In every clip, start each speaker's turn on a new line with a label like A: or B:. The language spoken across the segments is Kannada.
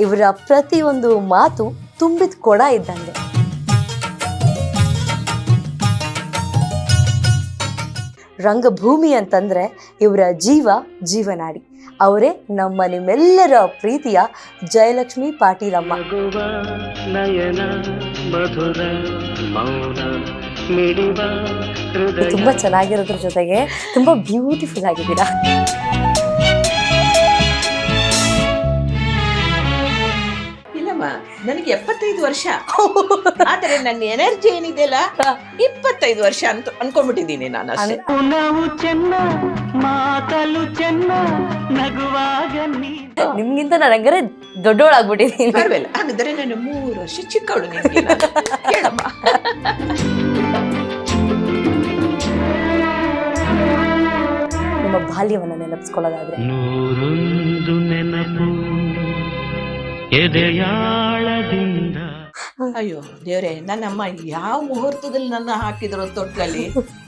A: ಇವರ ಪ್ರತಿಯೊಂದು ಮಾತು ತುಂಬಿದ ಕೊಡ ಇದ್ದಂಗೆ. ರಂಗಭೂಮಿ ಅಂತಂದ್ರೆ ಇವರ ಜೀವ ಜೀವನಾಡಿ. ಅವರೇ ನಮ್ಮ ನಿಮ್ಮೆಲ್ಲರ ಪ್ರೀತಿಯ ಜಯಲಕ್ಷ್ಮಿ ಪಾಟೀಲಮ್ಮ. ತುಂಬಾ ಚೆನ್ನಾಗಿರೋದ್ರ ಜೊತೆಗೆ ತುಂಬಾ ಬ್ಯೂಟಿಫುಲ್ ಆಗಿದ್ದೀರಾ.
B: ನನಗೆ ಎಪ್ಪತ್ತೈದು ವರ್ಷ. ಆದರೆ ನನ್ನ ಎನರ್ಜಿ ಏನಿದೆಯಲ್ಲ ಇಪ್ಪತ್ತೈದು ವರ್ಷ ಅಂತ ಅನ್ಕೊಂಡ್ಬಿಟ್ಟಿದ್ದೀನಿ ನಾನು ಅಷ್ಟೇ.
C: ನಾವು ಚೆನ್ನ ಮಾತಲು ಚೆನ್ನ ನಗುವಾಗ
A: ನಿಮ್ಗಿಂತ ನಾನು ಹಂಗಾರೆ ದೊಡ್ಡವಳಾಗ್ಬಿಟ್ಟಿದ್ದೀನಿ
B: ಪರವಾಗಿಲ್ಲ ಹಾಗಾದ್ರೆ ನಾನು ಮೂರು ವರ್ಷ ಚಿಕ್ಕವಳು ನಿನ್ಗೆ ನಾನು. ಹೇಳಮ್ಮ
A: ನಿಮ್ಮ ಬಾಲ್ಯವನ್ನ ನೆನಪಿಸ್ಕೊಳ್ಳೋದಾದ್ರೆ.
C: ನೂರೊಂದು ನೆನಪು. ಎದೆಯಾಳದಿಂದ.
B: ಅಯ್ಯೋ, ದೇವ್ರೆ ನನ್ನಮ್ಮ ಯಾವ ಮುಹೂರ್ತದಲ್ಲಿ ನನ್ನ ಹಾಕಿದ್ರು ತೊಟ್ಲಲ್ಲಿ?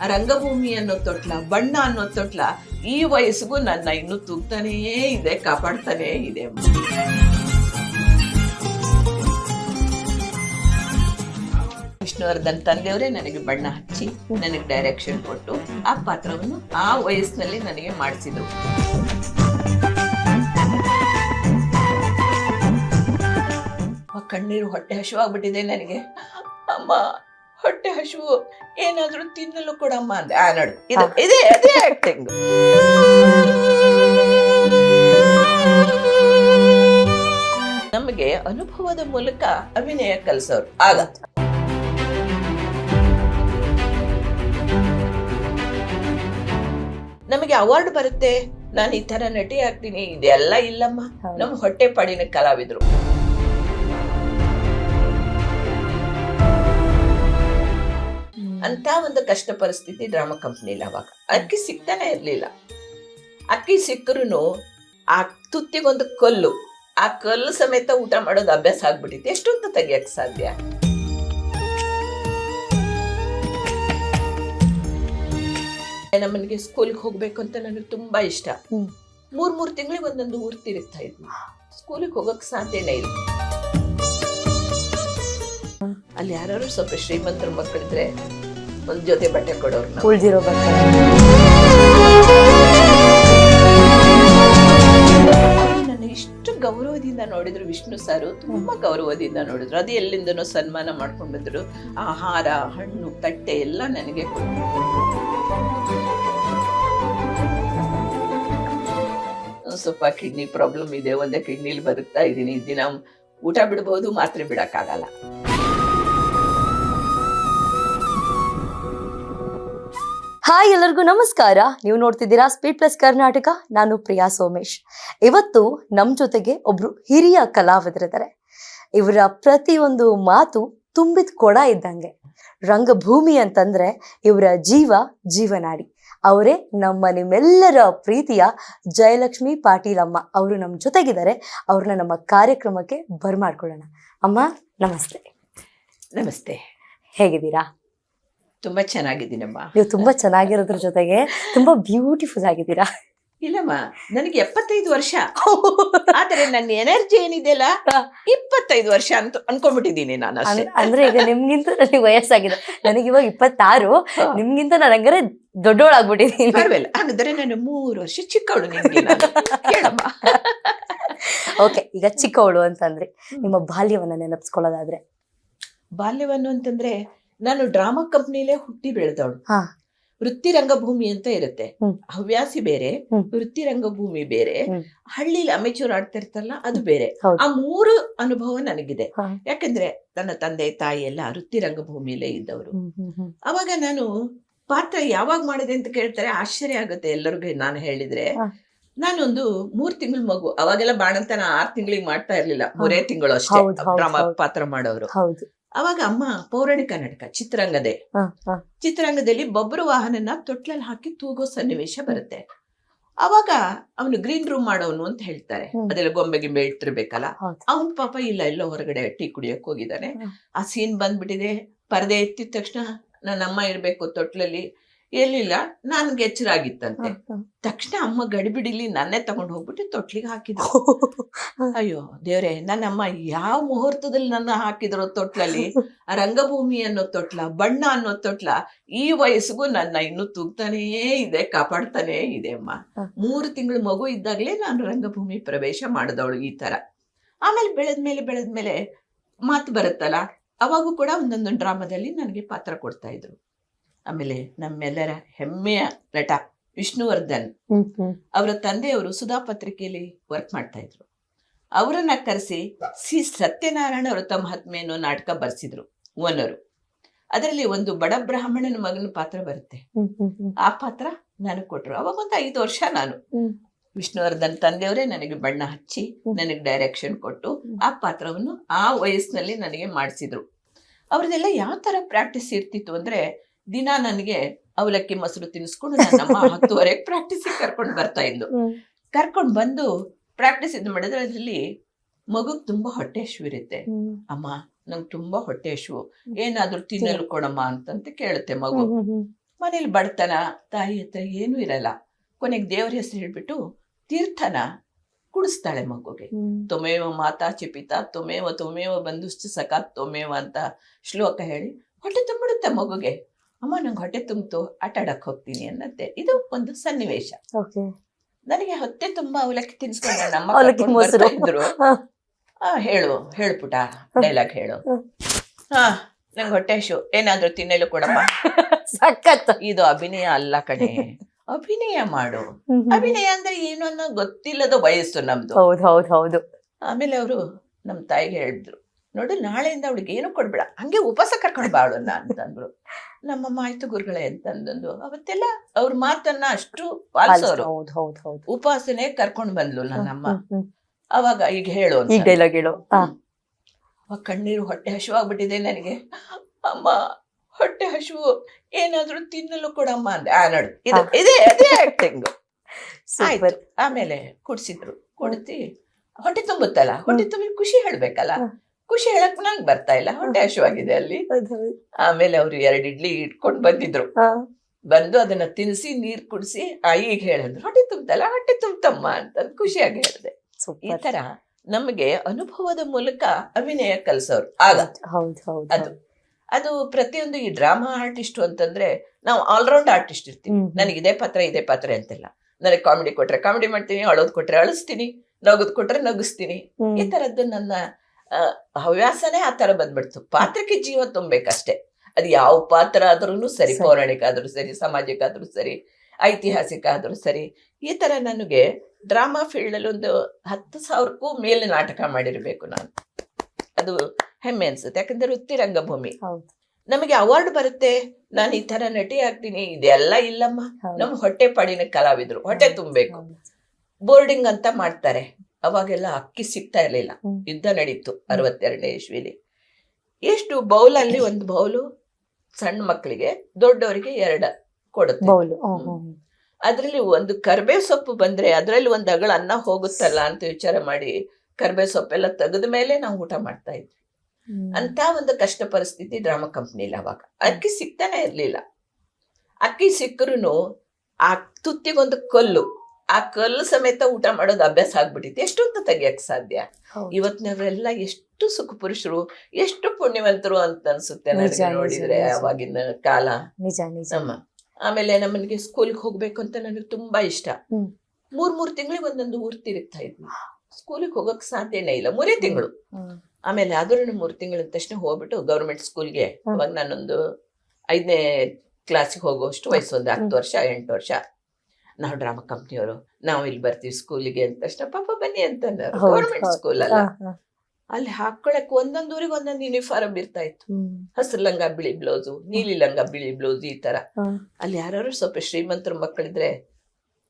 B: ರಂಗಭೂಮಿ ಅನ್ನೋ ತೊಟ್ಲ, ಬಣ್ಣ ಅನ್ನೋ ತೊಟ್ಲ, ಈ ವಯಸ್ಸಿಗೂ ನನ್ನ ಇನ್ನು ತೂಗ್ತಾನೇ ಇದೆ, ಕಾಪಾಡ್ತಾನೇ ಇದೆ. ವಿಷ್ಣುವರ್ಧನ್ ತಂದೆಯವರೇ ನನಗೆ ಬಣ್ಣ ಹಚ್ಚಿ, ನನಗೆ ಡೈರೆಕ್ಷನ್ ಕೊಟ್ಟು ಆ ಪಾತ್ರವನ್ನು ಆ ವಯಸ್ಸಿನಲ್ಲಿ ನನಗೆ ಮಾಡಿಸಿದ್ರು. ಕಣ್ಣೀರು ಹೊಟ್ಟೆ ಹಸಿವಾಗ್ಬಿಟ್ಟಿದೆ ನನಗೆ. ಅಮ್ಮ ಹೊಟ್ಟೆ ಹಸಿವು ಏನಾದ್ರೂ ತಿನ್ನಲು ಕೊಡಮ್ಮ ಅಂದೆ. ಆ ನೋಡು ಇದು ಇದೇ ಅದೇ ಆಕ್ಟಿಂಗ್ ನಮಗೆ ಅನುಭವದ ಮೂಲಕ ಅಭಿನಯ ಕಲಿಸೋರು ಆಗ ನಮಗೆ ಅವಾರ್ಡ್ ಬರುತ್ತೆ. ನಾನು ಈ ಥರ ನಟಿ ಆಗ್ತೀನಿ ಇದೆಲ್ಲ ಇಲ್ಲಮ್ಮ. ನಮ್ಮ ಹೊಟ್ಟೆ ಪಾಡಿನ ಕಲಾವಿದ್ರು. ಅಂತ ಒಂದು ಕಷ್ಟ ಪರಿಸ್ಥಿತಿ ಡ್ರಾಮಾ ಕಂಪ್ನಿಲಿ ಅವಾಗ. ಅಕ್ಕಿ ಸಿಗ್ತಾನೆ ಇರಲಿಲ್ಲ. ಅಕ್ಕಿ ಸಿಕ್ಕರೂ ಆ ತುತ್ತಿಗೊಂದು ಕಲ್ಲು ಆ ಕಲ್ಲು ಸಮೇತ ಊಟ ಮಾಡೋದು ಅಭ್ಯಾಸ ಆಗ್ಬಿಟ್ಟಿತ್ತು. ಎಷ್ಟೊಂದು ತೆಗಿಯಕ್ ಸಾಧ್ಯ? ನಮ್ಮನಿಗೆ ಸ್ಕೂಲ್ಗೆ ಹೋಗ್ಬೇಕು ಅಂತ ನನಗೆ ತುಂಬಾ ಇಷ್ಟ. ಮೂರ್ ಮೂರ್ ತಿಂಗಳಿಗೆ ಒಂದೊಂದು ಊರು ತಿರುಗ್ತಾ ಇದ್ವಿ. ಸ್ಕೂಲಿಗೆ ಹೋಗಕ್ ಸಾಧ್ಯನೇ ಇಲ್ಲ. ಅಲ್ಲಿ ಯಾರು ಸ್ವಲ್ಪ ಶ್ರೀಮಂತರ ಮಕ್ಕಳಿದ್ರೆ ಒಂದ್ ಜೊತೆ ಬಟ್ಟೆ ಕೊಡೋರು
A: ಉಳಿದಿರೋ ಬಟ್ಟೆ.
B: ನನ್ನ ಇಷ್ಟು ಗೌರವದಿಂದ ನೋಡಿದ್ರು ವಿಷ್ಣು ಸಾರು ತುಂಬಾ ಗೌರವದಿಂದ ನೋಡಿದ್ರು. ಅದು ಎಲ್ಲಿಂದನೋ ಸನ್ಮಾನ ಮಾಡ್ಕೊಂಡು ಬಂದ್ರು ಆಹಾರ ಹಣ್ಣು ತಟ್ಟೆ ಎಲ್ಲ ನನಗೆ ಸ್ವಲ್ಪ ಕಿಡ್ನಿ ಪ್ರಾಬ್ಲಮ್ ಇದೆ ಒಂದೇ ಕಿಡ್ನಿಲಿ ಬದುಕ್ತಾ ಇದ್ದೀನಿ. ದಿನ ಊಟ ಬಿಡ್ಬೋದು ಮಾತ್ರೆ ಬಿಡಕ್ಕಾಗಲ್ಲ.
A: ಹಾಯ್ ಎಲ್ಲರಿಗೂ ನಮಸ್ಕಾರ. ನೀವು ನೋಡ್ತಿದ್ದೀರಾ ಸ್ಪೀಡ್ ಪ್ಲಸ್ ಕರ್ನಾಟಕ ನಾನು ಪ್ರಿಯಾ ಸೋಮೇಶ್. ಇವತ್ತು ನಮ್ಮ ಜೊತೆಗೆ ಒಬ್ರು ಹಿರಿಯ ಕಲಾವಿದರಿದ್ದಾರೆ. ಇವರ ಪ್ರತಿಯೊಂದು ಮಾತು ತುಂಬಿದ ಕೊಡ ಇದ್ದಂಗೆ. ರಂಗಭೂಮಿ ಅಂತಂದ್ರೆ ಇವರ ಜೀವ ಜೀವನಾಡಿ. ಅವರೇ ನಮ್ಮ ನಿಮ್ಮೆಲ್ಲರ ಪ್ರೀತಿಯ ಜಯಲಕ್ಷ್ಮಿ ಪಾಟೀಲಮ್ಮ ಅವರು ನಮ್ಮ ಜೊತೆಗಿದ್ದಾರೆ. ಅವ್ರನ್ನ ನಮ್ಮ ಕಾರ್ಯಕ್ರಮಕ್ಕೆ ಬರ್ಮಾಡ್ಕೊಳ್ಳೋಣ ಅಮ್ಮ ನಮಸ್ತೆ.
B: ನಮಸ್ತೆ.
A: ಹೇಗಿದ್ದೀರಾ?
B: ತುಂಬಾ ಚೆನ್ನಾಗಿದ್ದೀನಮ್ಮ.
A: ನೀವು ತುಂಬಾ ಚೆನ್ನಾಗಿರೋದ್ರ ಜೊತೆಗೆ ತುಂಬಾ ಬ್ಯೂಟಿಫುಲ್ ಆಗಿದ್ದೀರಾ?
B: ಇಲ್ಲಮ್ಮ ನನಗೆ ಎಪ್ಪತ್ತೈದು ವರ್ಷ. ಆದರೆ ನನ್ನ ಎನರ್ಜಿ ಏನಿದೆಯಲ್ಲ ಇಪ್ಪತ್ತೈದು ವರ್ಷ ಅಂತ ಅನ್ಕೊಂಡ್ಬಿಟ್ಟಿದ್ದೀನಿ ನಾನು
A: ಅಂದ್ರೆ ಈಗ ನಿಮ್ಗಿಂತ ನನಗೆ ವಯಸ್ಸಾಗಿದೆ. ನನಗೆ ಇವಾಗ ಇಪ್ಪತ್ತಾರು. ನಿಮ್ಗಿಂತ ನಾನು ಹಂಗಾರೆ ದೊಡ್ಡವಳಾಗ್ಬಿಟ್ಟಿದ್ದೀನಿ
B: ಪರವಾಗಿಲ್ಲ. ಹಾಗಾದ್ರೆ ನಾನು ಮೂರು ವರ್ಷ ಚಿಕ್ಕವಳು. ಕೇಳಮ್ಮ.
A: ಓಕೆ ಈಗ ಚಿಕ್ಕವಳು ಅಂತಂದ್ರೆ ನಿಮ್ಮ ಬಾಲ್ಯವನ್ನ ನೆನಪಿಸ್ಕೊಳ್ಳೋದಾದ್ರೆ.
B: ಬಾಲ್ಯವನ್ನು ಅಂತಂದ್ರೆ ನಾನು ಡ್ರಾಮಾ ಕಂಪ್ನಿಲೇ ಹುಟ್ಟಿ ಬೆಳೆದವಳು. ವೃತ್ತಿ ರಂಗಭೂಮಿ ಅಂತ ಇರುತ್ತೆ. ಹವ್ಯಾಸಿ ಬೇರೆ. ವೃತ್ತಿ ರಂಗಭೂಮಿ ಬೇರೆ. ಹಳ್ಳಿಲಿ ಅಮೆಚೂರ್ ಆಡ್ತಾ ಇರ್ತಲ್ಲ ಅದು ಬೇರೆ ಆ ಮೂರು ಅನುಭವ ನನಗಿದೆ ಯಾಕಂದ್ರೆ ನನ್ನ ತಂದೆ ತಾಯಿ ಎಲ್ಲ ವೃತ್ತಿ ರಂಗಭೂಮಿಲೇ ಇದ್ದವರು. ಅವಾಗ ನಾನು ಪಾತ್ರ ಯಾವಾಗ ಮಾಡಿದೆ ಅಂತ ಕೇಳ್ತಾರೆ ಆಶ್ಚರ್ಯ ಆಗುತ್ತೆ ಎಲ್ಲರಿಗೂ ನಾನು ಹೇಳಿದ್ರೆ. ನಾನೊಂದು ಮೂರ್ ತಿಂಗಳ ಮಗು ಅವಾಗೆಲ್ಲ ಬಾಣಂತನ ಆರ್ ತಿಂಗಳಿಗೆ ಮಾಡ್ತಾ ಇರ್ಲಿಲ್ಲ ಮೂರೇ ತಿಂಗಳು ಅಷ್ಟೇ ಡ್ರಾಮಾ. ಪಾತ್ರ ಮಾಡೋರು ಅವಾಗ ಅಮ್ಮ ಪೌರಾಣಿಕ ನಾಟಕ ಚಿತ್ರರಂಗದೇ. ಚಿತ್ರರಂಗದಲ್ಲಿ ಬೊಬ್ಬರು ವಾಹನನ ತೊಟ್ಲಲ್ಲಿ ಹಾಕಿ ತೂಗೋ ಸನ್ನಿವೇಶ ಬರುತ್ತೆ. ಅವಾಗ ಅವನು ಗ್ರೀನ್ ರೂಮ್ ಮಾಡೋನು ಅಂತ ಹೇಳ್ತಾರೆ. ಅದೆಲ್ಲ ಗೊಂಬೆ ಗಿಂಬೆ ಇಟ್ಟಿರ್ಬೇಕಲ್ಲ. ಅವನ್ ಪಾಪ ಇಲ್ಲ ಎಲ್ಲೋ ಹೊರಗಡೆ ಟೀ ಕುಡಿಯಕ್ ಹೋಗಿದ್ದಾನೆ. ಆ ಸೀನ್ ಬಂದ್ಬಿಟ್ಟಿದೆ. ಪರದೆ ಎತ್ತಿದ ತಕ್ಷಣ ನನ್ನ ಅಮ್ಮ ಇರ್ಬೇಕು ತೊಟ್ಲಲ್ಲಿ. ಎಲ್ಲಿಲ್ಲ? ನನ್ಗೆ ಎಚ್ಚರ ಆಗಿತ್ತಂತೆ ತಕ್ಷಣ ಅಮ್ಮ ಗಡಿಬಿಡಿಲಿ ನನ್ನೇ ತಗೊಂಡು ಹೋಗ್ಬಿಟ್ಟು ತೊಟ್ಲಿಗೆ ಹಾಕಿದ್ರು. ಅಯ್ಯೋ ದೇವ್ರೆ ನನ್ನಮ್ಮ ಯಾವ ಮುಹೂರ್ತದಲ್ಲಿ ನನ್ನ ಹಾಕಿದ್ರು ತೊಟ್ಲಲ್ಲಿ? ರಂಗಭೂಮಿ ಅನ್ನೋ ತೊಟ್ಲ ಬಣ್ಣ ಅನ್ನೋ ತೊಟ್ಲ ಈ ವಯಸ್ಸಿಗೂ ನನ್ನ ಇನ್ನು ತೂಗ್ತಾನೇ ಇದೆ ಕಾಪಾಡ್ತಾನೆ ಇದೆ ಅಮ್ಮ. ಮೂರು ತಿಂಗಳು ಮಗು ಇದ್ದಾಗಲೇ ನಾನು ರಂಗಭೂಮಿ ಪ್ರವೇಶ ಮಾಡಿದವಳು ಈ ತರ ಆಮೇಲೆ ಬೆಳೆದ್ಮೇಲೆ ಬೆಳೆದ್ಮೇಲೆ ಮಾತು ಬರುತ್ತಲ್ಲ ಅವಾಗೂ ಕೂಡ ಒಂದೊಂದು ಡ್ರಾಮಾದಲ್ಲಿ ನನಗೆ ಪಾತ್ರ ಕೊಡ್ತಾ ಇದ್ರು. ಆಮೇಲೆ ನಮ್ಮೆಲ್ಲರ ಹೆಮ್ಮೆಯ ನಟ ವಿಷ್ಣುವರ್ಧನ್. ಅವರ ತಂದೆಯವರು ಸುಧಾ ಪತ್ರಿಕೆಯಲ್ಲಿ ವರ್ಕ್ ಮಾಡ್ತಾ ಇದ್ರು. ಅವರನ್ನ ಕರೆಸಿ ಸಿ ಸತ್ಯನಾರಾಯಣ ವ್ರತ ಮಹಾತ್ಮೆ ಅನ್ನೋ ನಾಟಕ ಬರ್ಸಿದ್ರು ಓನರು. ಅದರಲ್ಲಿ ಒಂದು ಬಡ ಬ್ರಾಹ್ಮಣನ ಮಗನ ಪಾತ್ರ ಬರುತ್ತೆ. ಆ ಪಾತ್ರ ನನಗೆ ಕೊಟ್ರು. ಅವಾಗ ಒಂದು ಐದು ವರ್ಷ ನಾನು. ವಿಷ್ಣುವರ್ಧನ್ ತಂದೆಯವರೇ ನನಗೆ ಬಣ್ಣ ಹಚ್ಚಿ. ನನಗೆ ಡೈರೆಕ್ಷನ್ ಕೊಟ್ಟು ಆ ಪಾತ್ರವನ್ನು ಆ ವಯಸ್ಸಿನಲ್ಲಿ ನನಗೆ ಮಾಡಿಸಿದ್ರು. ಅವ್ರದೆಲ್ಲ ಯಾವ ತರ ಪ್ರಾಕ್ಟೀಸ್ ಇರ್ತಿತ್ತು ಅಂದ್ರೆ ದಿನ ನನಗೆ ಅವಲಕ್ಕಿ ಮೊಸರು ತಿನ್ನಿಸ್ಕೊಂಡು ನಮ್ಮ ಹತ್ತುವರೆಗೆ ಪ್ರಾಕ್ಟೀಸಿಗೆ ಕರ್ಕೊಂಡು ಬರ್ತಾ ಇದ್ಲು. ಕರ್ಕೊಂಡು ಬಂದು ಪ್ರಾಕ್ಟೀಸ್ ಇದ್ ಮಾಡಿದ್ರೆ ಅದರಲ್ಲಿ ಮಗುಗ್ ತುಂಬಾ ಹೊಟ್ಟೆ ಹಶು ಇರುತ್ತೆ. ಅಮ್ಮ ನಂಗೆ ತುಂಬಾ ಹೊಟ್ಟೆ ಹಶು ಏನಾದ್ರೂ ತಿನ್ನಲು ಕೊಡಮ್ಮ ಅಂತಂತ ಕೇಳುತ್ತೆ ಮಗು. ಮನೇಲಿ ಬಡತನ ತಾಯಿ ಹತ್ರ ಏನೂ ಇರಲ್ಲ. ಕೊನೆಗೆ ದೇವ್ರ ಹೆಸರು ಹೇಳ್ಬಿಟ್ಟು ತೀರ್ಥನ ಕುಡಿಸ್ತಾಳೆ ಮಗುಗೆ. ತೊಮೇವ ಮಾತಾ ಚಿಪಿತ ತೊಮೇವ ತೊಮೇವ ಬಂಧುಶ್ಚ ಸಖಾತ್ ತೊಮೇವ ಅಂತ ಶ್ಲೋಕ ಹೇಳಿ ಹೊಟ್ಟೆ ತುಂಬಿಡುತ್ತೆ ಮಗುಗೆ. ಅಮ್ಮ ನಂಗೆ ಹೊಟ್ಟೆ ತುಂಬಿತು ಆಟ ಆಡಕ್ಕೆ ಹೋಗ್ತೀನಿ ಅನ್ನತ್ತೆ. ಇದು ಒಂದು ಸನ್ನಿವೇಶ. ನನಗೆ ಹೊಟ್ಟೆ ತುಂಬಾ ಅವಲಕ್ಕಿ ತಿನ್ಸ್ಕೊಂಡು ನಮ್ಮ ಇದ್ರು. ಆ, ಹೇಳು ಹೇಳ್ಬಿಟ ಡೈಲಾಗ್ ಹೇಳು.
A: ಹಾ.
B: ನಂಗೆ ಹೊಟ್ಟೆ ಶೋ ಏನಾದ್ರೂ ತಿನ್ನಲು ಕೊಡಮ್ಮ
A: ಸಖತ್
B: ಇದು ಅಭಿನಯ ಅಲ್ಲ ಕಣೆ. ಅಭಿನಯ ಮಾಡು. ಅಭಿನಯ ಅಂದ್ರೆ ಏನು ಅನ್ನೋ ಗೊತ್ತಿಲ್ಲದ ವಯಸ್ಸು ನಮ್ದು.
A: ಹೌದು ಹೌದು ಹೌದು.
B: ಆಮೇಲೆ ಅವರು ನಮ್ಮ ತಾಯಿಗೆ ಹೇಳಿದ್ರು. ನೋಡು ನಾಳೆಯಿಂದ ಅವಳಿಗೆ ಏನು ಕೊಡ್ಬೇಡ. ಹಂಗೆ ಉಪವಾಸ ಕರ್ಕೊಂಡು ಬಾಳೋಣ ಅಂತಂದ್ರು ನಮ್ಮಮ್ಮ ಆಯ್ತು ಗುರುಗಳೇ ಅಂತಂದಂದು ಅವತ್ತೆಲ್ಲ ಅವ್ರ ಮಾತನ್ನ ಅಷ್ಟು ಪಾಲಿಸೋರು. ಉಪವಾಸನೆ ಕರ್ಕೊಂಡು ಬಂದ್ಲು ನನ್ನಮ್ಮ. ಅವಾಗ ಈಗ ಹೇಳು
A: ಡೈಲಾಗ್ ಹೇಳು.
B: ಅವಾಗ ಕಣ್ಣೀರು ಹೊಟ್ಟೆ ಹಸಿವಾಗ್ಬಿಟ್ಟಿದೆ ನನಗೆ. ಅಮ್ಮ ಹೊಟ್ಟೆ ಹಸಿವು ಏನಾದ್ರೂ ತಿನ್ನಲು ಕೊಡಮ್ಮ ಅಂದೆ. ಆ ನಡು ಇದು
A: ಹಾ.
B: ಇದೇ ಅದೇ ಆಕ್ಟಿಂಗ್
A: ಸೂಪರ್
B: ಆಯ್ತು. ಆಮೇಲೆ ಕುಡ್ಸಿದ್ರು. ಕುಡ್ತಿ ಹೊಟ್ಟೆ ತುಂಬುತ್ತಲ್ಲ ಹೊಟ್ಟೆ ತುಂಬಿ ಖುಷಿ ಹೇಳ್ಬೇಕಲ್ಲ. ಖುಷಿ ಹೇಳಕ್ ನಂಗೆ ಬರ್ತಾ ಇಲ್ಲ. ಹೊಟ್ಟೆ ಹಶುವಾಗಿದೆ ಅಲ್ಲಿ. ಆಮೇಲೆ ಅವ್ರು ಎರಡು ಇಡ್ಲಿ ಇಟ್ಕೊಂಡು ಬಂದಿದ್ರು. ಬಂದು ಅದನ್ನ ತಿನ್ಸಿ ನೀರ್ ಕುಡಿಸಿ ಈಗ ಹೇಳಿದ್ರು ಹೊಟ್ಟೆ ತುಂಬತಲ್ಲ ಹೊಟ್ಟೆ ತುಂಬ್ತಮ್ಮ ಅಂತ ಖುಷಿಯಾಗಿ ಹೇಳಿದೆ. ಈ ತರ ನಮಗೆ ಅನುಭವದ ಮೂಲಕ ಅಭಿನಯ ಕಲಿಸೋರು. ಆಗ. ಅದು. ಅದು ಪ್ರತಿಯೊಂದು ಈ ಡ್ರಾಮಾ ಆರ್ಟಿಸ್ಟ್ ಅಂತಂದ್ರೆ ನಾವು ಆಲ್ರೌಂಡ್ ಆರ್ಟಿಸ್ಟ್ ಇರ್ತೀವಿ. ನನಗೆ ಇದೇ ಪಾತ್ರ ಇದೇ ಪಾತ್ರ ಅಂತಿಲ್ಲ. ನನಗೆ ಕಾಮಿಡಿ ಕೊಟ್ರೆ ಕಾಮಿಡಿ ಮಾಡ್ತೀನಿ ಅಳೋದ್ ಕೊಟ್ರೆ ಅಳಿಸ್ತೀನಿ ನಗದ್ ಕೊಟ್ರೆ ನಗಿಸ್ತೀನಿ. ಈ ತರದ್ದು ನನ್ನ ಹವ್ಯಾಸನೇ ಆ ಥರ ಬಂದ್ಬಿಡ್ತು. ಪಾತ್ರಕ್ಕೆ ಜೀವ ತುಂಬೇಕಷ್ಟೇ ಅದು ಯಾವ ಪಾತ್ರ ಆದ್ರೂ ಸರಿ. ಪೌರಾಣಿಕ ಆದ್ರೂ ಸರಿ ಸಾಮಾಜಿಕ ಆದ್ರೂ ಸರಿ ಐತಿಹಾಸಿಕ ಆದ್ರೂ ಸರಿ ಈ ಥರ ನನಗೆ ಡ್ರಾಮಾ ಫೀಲ್ಡ್ ಅಲ್ಲಿ ಒಂದು ಹತ್ತು ಸಾವಿರಕ್ಕೂ ಮೇಲೆ ನಾಟಕ ಮಾಡಿರಬೇಕು ನಾನು. ಅದು ಹೆಮ್ಮೆ ಅನ್ಸುತ್ತೆ. ಯಾಕಂದ್ರೆ ವೃತ್ತಿ ರಂಗಭೂಮಿ. ನಮಗೆ ಅವಾರ್ಡ್ ಬರುತ್ತೆ. ನಾನು ಈ ತರ ನಟಿ ಆಗ್ತೀನಿ. ಇದೆಲ್ಲ ಇಲ್ಲಮ್ಮ. ನಮ್ಮ ಹೊಟ್ಟೆ ಪಾಡಿನ ಕಲಾವಿದ್ರು. ಹೊಟ್ಟೆ ತುಂಬಬೇಕು. ಬೋರ್ಡಿಂಗ್ ಅಂತ ಮಾಡ್ತಾರೆ. ಅವಾಗೆಲ್ಲ ಅಕ್ಕಿ ಸಿಗ್ತಾ ಇರ್ಲಿಲ್ಲ. ಯುದ್ಧ ನಡೀತು ಅರವತ್ತೆರಡನೇ ಇಸ್ವಿಲಿ. ಎಷ್ಟು ಬೌಲಲ್ಲಿ ಒಂದು ಬೌಲು ಸಣ್ಣ ಮಕ್ಕಳಿಗೆ ದೊಡ್ಡವರಿಗೆ ಎರಡ ಕೊಡುತ್ತೆ. ಅದ್ರಲ್ಲಿ ಒಂದು ಕರ್ಬೇ ಸೊಪ್ಪು ಬಂದ್ರೆ ಅದ್ರಲ್ಲಿ ಒಂದು ಅಗಳ ಅನ್ನ ಹೋಗುತ್ತಲ್ಲ ಅಂತ ವಿಚಾರ ಮಾಡಿ ಕರ್ಬೇ ಸೊಪ್ಪೆಲ್ಲ ತೆಗೆದ ಮೇಲೆ ನಾವು ಊಟ ಮಾಡ್ತಾ ಇದ್ವಿ. ಅಂತ ಒಂದು ಕಷ್ಟ ಪರಿಸ್ಥಿತಿ ಡ್ರಾಮಾ ಕಂಪ್ನಿಲಿ ಅವಾಗ. ಅಕ್ಕಿ ಸಿಗ್ತಾನೆ ಇರ್ಲಿಲ್ಲ. ಅಕ್ಕಿ ಸಿಕ್ಕರೂ ಆ ತುತ್ತಿಗೊಂದು ಕಲ್ಲು ಆ ಕಲ್ಲು ಸಮೇತ ಊಟ ಮಾಡೋದು ಅಭ್ಯಾಸ ಆಗ್ಬಿಟ್ಟಿತ್ತು. ಎಷ್ಟೊಂದು ತೆಗಿಯಕ್ ಸಾಧ್ಯ. ಇವತ್ತಿನವರೆಲ್ಲ ಎಷ್ಟು ಸುಖ ಪುರುಷರು ಎಷ್ಟು ಪುಣ್ಯವಂತರು ಅಂತ ಅನ್ಸುತ್ತೆ ನನಗೆ ನೋಡಿದ್ರೆ. ಅವಾಗಿನ ಕಾಲ.
A: ನಿಜ ನಿಜ.
B: ಆಮೇಲೆ ನಮ್ಮನಿಗೆ ಸ್ಕೂಲ್ಗೆ ಹೋಗ್ಬೇಕು ಅಂತ ನನಗೆ ತುಂಬಾ ಇಷ್ಟ. ಮೂರ್ ಮೂರ್ ತಿಂಗಳಿಗೆ ಒಂದೊಂದು ಊರ್ ತಿರುಗ್ತಾ ಇದ್ವಿ. ಸ್ಕೂಲಿಗೆ ಹೋಗಕ್ ಸಾಧ್ಯನೇ ಇಲ್ಲ. ಮೂರೇ ತಿಂಗಳು. ಆಮೇಲೆ ಆದ್ರೂ ಮೂರು ತಿಂಗಳ ತಕ್ಷಣ ಹೋಗ್ಬಿಟ್ಟು ಗೌರ್ಮೆಂಟ್ ಸ್ಕೂಲ್ಗೆ. ಅವಾಗ ನಾನೊಂದು ಐದನೇ ಕ್ಲಾಸಿಗೆ ಹೋಗುವಷ್ಟು ವಯಸ್ಸು ಒಂದು ಹತ್ತು ವರ್ಷ ಎಂಟು ವರ್ಷ. ನಾವು ಡ್ರಾಮಾ ಕಂಪ್ನಿಯವರು ನಾವು ಇಲ್ಲಿ ಬರ್ತೀವಿ ಸ್ಕೂಲಿಗೆ ಅಂತ ತಕ್ಷಣ ಪಾಪ ಬನ್ನಿ ಅಂತ ಗೌರ್ಮೆಂಟ್ ಸ್ಕೂಲ್ ಅಲ್ಲ. ಅಲ್ಲಿ ಹಾಕೊಳಕ್ ಒಂದೊಂದ್ ಊರಿಗೆ ಒಂದೊಂದು ಯೂನಿಫಾರ್ಮ್ ಇರ್ತಾ ಇತ್ತು. ಹಸಿರು ಲಂಗ ಬಿಳಿ ಬ್ಲೌಸು ನೀಲಿ ಲಂಗ ಬಿಳಿ ಬ್ಲೌಸ್ ಈ ತರ ಅಲ್ಲಿ ಯಾರು ಸ್ವಲ್ಪ ಶ್ರೀಮಂತರ ಮಕ್ಕಳಿದ್ರೆ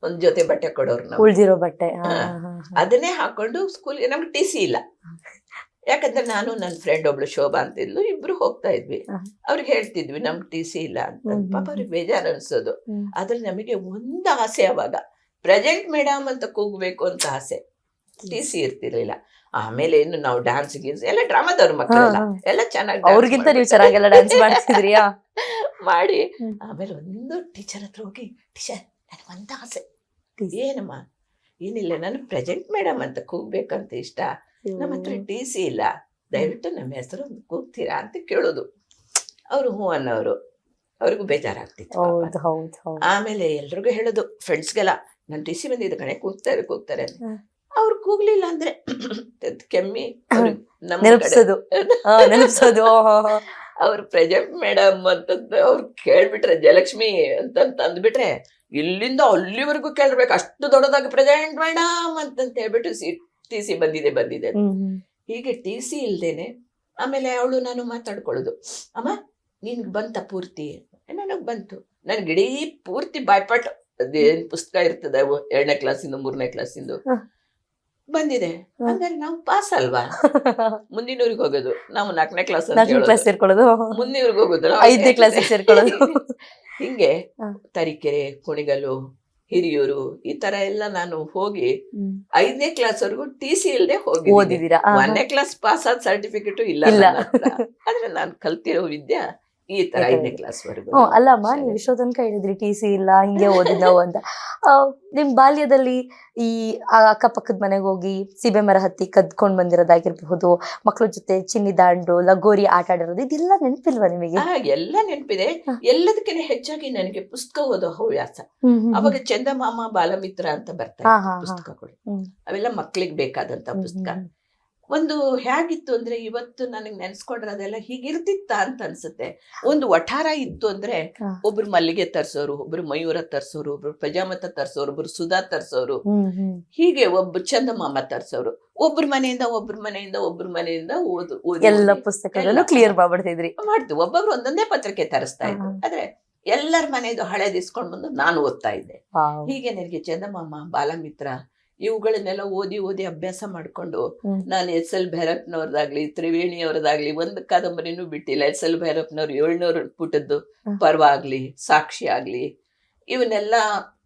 B: ಒಂದ್ ಜೊತೆ ಬಟ್ಟೆ ಕೊಡೋರು ನಾವು.
A: ಉಳ್ದಿರೋ ಬಟ್ಟೆ.
B: ಅದನ್ನೇ ಹಾಕೊಂಡು ಸ್ಕೂಲ್ಗೆ ನಮ್ಗೆ ಟಿ ಸಿ ಇಲ್ಲ. ಯಾಕಂದ್ರೆ ನಾನು ನನ್ನ ಫ್ರೆಂಡ್ ಒಬ್ಳು ಶೋಭಾ ಅಂತಿದ್ಲು ಇಬ್ರು ಹೋಗ್ತಾ ಇದ್ವಿ. ಅವ್ರಿಗೆ ಹೇಳ್ತಿದ್ವಿ ನಮ್ ಟಿ ಸಿ ಇಲ್ಲ ಅಂತ. ಪಾಪ ಅವ್ರಿಗೆ ಬೇಜಾರು ಅನ್ಸೋದು. ಆದ್ರೆ ನಮಗೆ ಒಂದು ಆಸೆ ಅವಾಗ ಪ್ರೆಸೆಂಟ್ ಮೇಡಮ್ ಅಂತ ಕೂಗ್ಬೇಕು ಅಂತ ಆಸೆ. ಟಿ ಸಿ ಇರ್ತಿರ್ಲಿಲ್ಲ. ಆಮೇಲೆ ಇನ್ನು ನಾವು ಡ್ಯಾನ್ಸ್ ಗೀನ್ಸ್ ಎಲ್ಲ ಡ್ರಾಮಾದವ್ರ ಮಕ್ಕಳೆಲ್ಲ. ಎಲ್ಲ ಚೆನ್ನಾಗಿ
A: ಅವ್ರಿಗಿಂತ ನೀವು ಚೆನ್ನಾಗೆಲ್ಲ ಡ್ಯಾನ್ಸ್ ಮಾಡ್ತಿದ್ರಿಯಾ?
B: ಮಾಡಿ. ಆಮೇಲೆ ಒಂದು ಟೀಚರ್ ಹತ್ರ ಹೋಗಿ ಟೀಚರ್ ನನಗೊಂದು ಆಸೆ. ಏನಮ್ಮ? ಏನಿಲ್ಲ ನಾನು ಪ್ರೆಸೆಂಟ್ ಮೇಡಮ್ ಅಂತ ಕೂಗ್ಬೇಕಂತ ಇಷ್ಟ. ನಮ್ಮ ಹತ್ರ ಟಿ ಸಿ ಇಲ್ಲ. ದಯವಿಟ್ಟು ನಮ್ಮ ಹೆಸರು ಕೂಗ್ತೀರಾ ಅಂತ ಕೇಳೋದು. ಅವರು ಹ್ಞೂ ಅನ್ನೋರು ಅವ್ರಿಗೂ ಬೇಜಾರಾಗ್ತಿತ್ತು ಆಮೇಲೆ ಎಲ್ರಿಗೂ ಹೇಳೋದು ಫ್ರೆಂಡ್ಸ್ಗೆಲ್ಲ ನನ್ನ ಟಿ ಸಿ ಬಂದಿದ್ದ ಕಣೆ ಕೂಗ್ತಾರೆ ಕೂಗ್ತಾರೆ. ಅವ್ರು ಕೂಗ್ಲಿಲ್ಲ ಅಂದ್ರೆ ಕೆಮ್ಮಿ ಕಡೆ.
A: ನೆನಪಿಸೋದು.
B: ಅವ್ರು ಪ್ರೆಸೆಂಟ್ ಮೇಡಮ್ ಅಂತಂದು ಅವ್ರು ಕೇಳ್ಬಿಟ್ರೆ ಜಯಲಕ್ಷ್ಮಿ ಅಂತಂತ ಅಂದ್ಬಿಟ್ರೆ ಇಲ್ಲಿಂದ ಅಲ್ಲಿವರೆಗೂ ಕೇಳ್ಬೇಕು ಅಷ್ಟು ದೊಡ್ಡದಾಗಿ ಪ್ರೆಸೆಂಟ್ ಮೇಡಮ್ ಅಂತಂತ ಹೇಳ್ಬಿಟ್ಟು ಸಿ ಟಿ ಸಿ ಬಂದಿದೆ ಬಂದಿದೆ. ಹೀಗೆ ಟಿ ಸಿ ಇಲ್ದೇನೆ ಆಮೇಲೆ ಅವಳು ನಾನು ಮಾತಾಡ್ಕೊಳ್ಳೋದು. ಅಮ್ಮ ನಿನ್ಗೆ ಬಂತ ಪೂರ್ತಿ? ನನಗೆ ಬಂತು. ನನ್ಗೆ ಇಡೀ ಪೂರ್ತಿ ಬಾಯ್ಪಾಟ್ ಅದೇನ್ ಪುಸ್ತಕ ಇರ್ತದೆ ಎರಡನೇ ಕ್ಲಾಸಿಂದ ಮೂರನೇ ಕ್ಲಾಸಿಂದು. ಬಂದಿದೆ. ಹಂಗಾರೆ ನಾವು ಪಾಸ್ ಅಲ್ವಾ? ಮುಂದಿನೂರಿಗೆ ಹೋಗೋದು. ನಾವು ನಾಲ್ಕನೇ ಕ್ಲಾಸ್.
A: ಕ್ಲಾಸ್ ಸೇರ್ಕೊಳ್ಳೋದು.
B: ಮುಂದಿನೂರಿಗೆ ಹೋಗೋದು
A: ಐದನೇ ಕ್ಲಾಸಿಗೆ ಸೇರ್ಕೊಳ್ಳೋದು.
B: ಹಿಂಗೆ. ತರೀಕೆರೆ ಕುಣಿಗಲ್ಲು ಹಿರಿಯೂರು ಈ ತರ ಎಲ್ಲ ನಾನು ಹೋಗಿ. ಐದನೇ ಕ್ಲಾಸ್ ವರೆಗೂ ಟಿ ಸಿ ಇಲ್ಲದೆ ಹೋಗಿ
A: ಓದಿದೀರಾ
B: ಒಂದನೇ ಕ್ಲಾಸ್ ಪಾಸ್ ಆದ ಸರ್ಟಿಫಿಕೇಟ್ ಇಲ್ಲ. ಆದ್ರೆ ನಾನು ಕಲ್ತಿರೋ ವಿದ್ಯಾ ಈ ತರ ಐದನೇ. ಕ್ಲಾಸ್ ವರೆಗೂ
A: ಅಲ್ಲಮ್ಮ ನೀವು ಇಷ್ಟೋ ತನಕ ಹೇಳಿದ್ರಿ ಟಿ ಸಿ ಇಲ್ಲ ಹಿಂಗೆ ಓದಿದ್ದವು ಅಂತ. ನಿಮ್ ಬಾಲ್ಯದಲ್ಲಿ ಈ ಅಕ್ಕ ಅಕ್ಕಪಕ್ಕದ ಮನೆಗೆ ಹೋಗಿ ಸೀಬೆ ಮರ ಹತ್ತಿ ಕದ್ಕೊಂಡ್ ಬಂದಿರೋದಾಗಿರ್ಬಹುದು ಮಕ್ಕಳ ಜೊತೆ ಚಿನ್ನಿ ದಾಂಡು ಲಗೋರಿ ಆಟ ಆಡಿರೋದು ಇದೆಲ್ಲ ನೆನಪಿಲ್ವಾ ನಿಮಗೆ?
B: ಎಲ್ಲ ನೆನಪಿದೆ. ಎಲ್ಲದಕ್ಕಿಂತ ಹೆಚ್ಚಾಗಿ ನನಗೆ ಪುಸ್ತಕ ಓದೋ ಹವ್ಯಾಸ. ಅವಾಗ ಚಂದಮಾಮ ಬಾಲಮಿತ್ರ ಅಂತ
A: ಬರ್ತಾರೆ.
B: ಪುಸ್ತಕಗಳು. ಅವೆಲ್ಲ ಮಕ್ಕಳಿಗೆ ಬೇಕಾದಂತ ಪುಸ್ತಕ. ಒಂದು ಹೇಗಿತ್ತು ಅಂದ್ರೆ ಇವತ್ತು ನನಗೆ ನೆನ್ಸ್ಕೊಂಡ್ರೆ ಅದೆಲ್ಲ ಹೀಗಿರ್ತಿತ್ತ ಅಂತ ಅನ್ಸುತ್ತೆ. ಒಂದು ವಠಾರ ಇತ್ತು ಅಂದ್ರೆ. ಒಬ್ರು ಮಲ್ಲಿಗೆ ತರ್ಸೋರು ಒಬ್ರು ಮಯೂರ ತರ್ಸೋರು ಒಬ್ರು ಪ್ರಜಾಮತ ತರ್ಸೋರು ಒಬ್ರು ಸುಧಾ ತರ್ಸೋರು. ಹೀಗೆ ಒಬ್ಬ ಚಂದಮಾಮ ತರ್ಸೋರು. ಒಬ್ರ ಮನೆಯಿಂದ ಒಬ್ರ ಮನೆಯಿಂದ ಒಬ್ರ ಮನೆಯಿಂದ ಓದು ಓದಿ
A: ಎಲ್ಲ ಪುಸ್ತಕಗಳನ್ನು ಕ್ಲಿಯರ್ ಮಾಡ್ತಿದ್ರಿ
B: ಮಾಡ್ತೀವಿ. ಒಬ್ಬೊಬ್ರು ಒಂದೊಂದೇ ಪತ್ರಿಕೆ ತರಿಸ್ತಾ ಇದ್ರು. ಆದ್ರೆ ಎಲ್ಲರ ಮನೆಯದು ಹಳೆದಿಸ್ಕೊಂಡ್ ಬಂದು ನಾನು ಓದ್ತಾ ಇದ್ದೆ. ಹೀಗೆ ನನಗೆ ಚಂದಮಾಮ ಬಾಲಮಿತ್ರ ಇವುಗಳನ್ನೆಲ್ಲ ಓದಿ ಓದಿ ಅಭ್ಯಾಸ ಮಾಡಿಕೊಂಡು. ನಾನು ಎಸ್ ಎಲ್ ಭೈರಪ್ಪನವ್ರದಾಗ್ಲಿ ತ್ರಿವೇಣಿ ಅವ್ರದಾಗ್ಲಿ ಒಂದು ಕಾದಂಬರಿನೂ ಬಿಟ್ಟಿಲ್ಲ ಎಸ್ ಎಲ್ ಭೈರಪ್ಪನವ್ರು ಏಳ್ನೂರು ಪುಟದ್ದು. ಪರ್ವ ಆಗ್ಲಿ ಸಾಕ್ಷಿ ಆಗ್ಲಿ ಇವನ್ನೆಲ್ಲ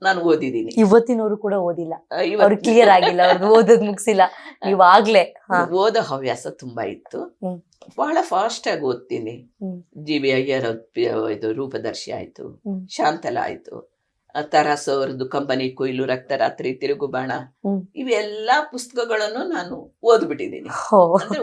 B: ನಾನು ಓದಿದೀನಿ
A: ಇವತ್ತಿನವರು ಕೂಡ ಓದಿಲ್ಲ
B: ಇವರು
A: ಕ್ಲಿಯರ್ ಆಗಿಲ್ಲ ಅವ್ರದ್ದು ಓದೋದ್ ಮುಗಿಸಿಲ್ಲ ನೀವು ಆಗ್ಲೇ.
B: ಓದೋ ಹವ್ಯಾಸ ತುಂಬಾ ಇತ್ತು. ಬಹಳ ಫಾಸ್ಟ್ ಆಗಿ ಓದ್ತೀನಿ. ಜಿ ಬಿ ಅಯ್ಯರ್ ಇದು ರೂಪದರ್ಶಿ ಆಯ್ತು ಶಾಂತಲ ಆಯ್ತು ತರಾಸು ಅವರದ್ದು ಕಂಪನಿ ಕೊಯ್ಲು ರಕ್ತರಾತ್ರಿ ತಿರುಗು ಬಾಣ
A: ಹ್ಮ್.
B: ಇವೆಲ್ಲಾ ಪುಸ್ತಕಗಳನ್ನು ನಾನು ಓದ್ಬಿಟ್ಟಿದ್ದೀನಿ.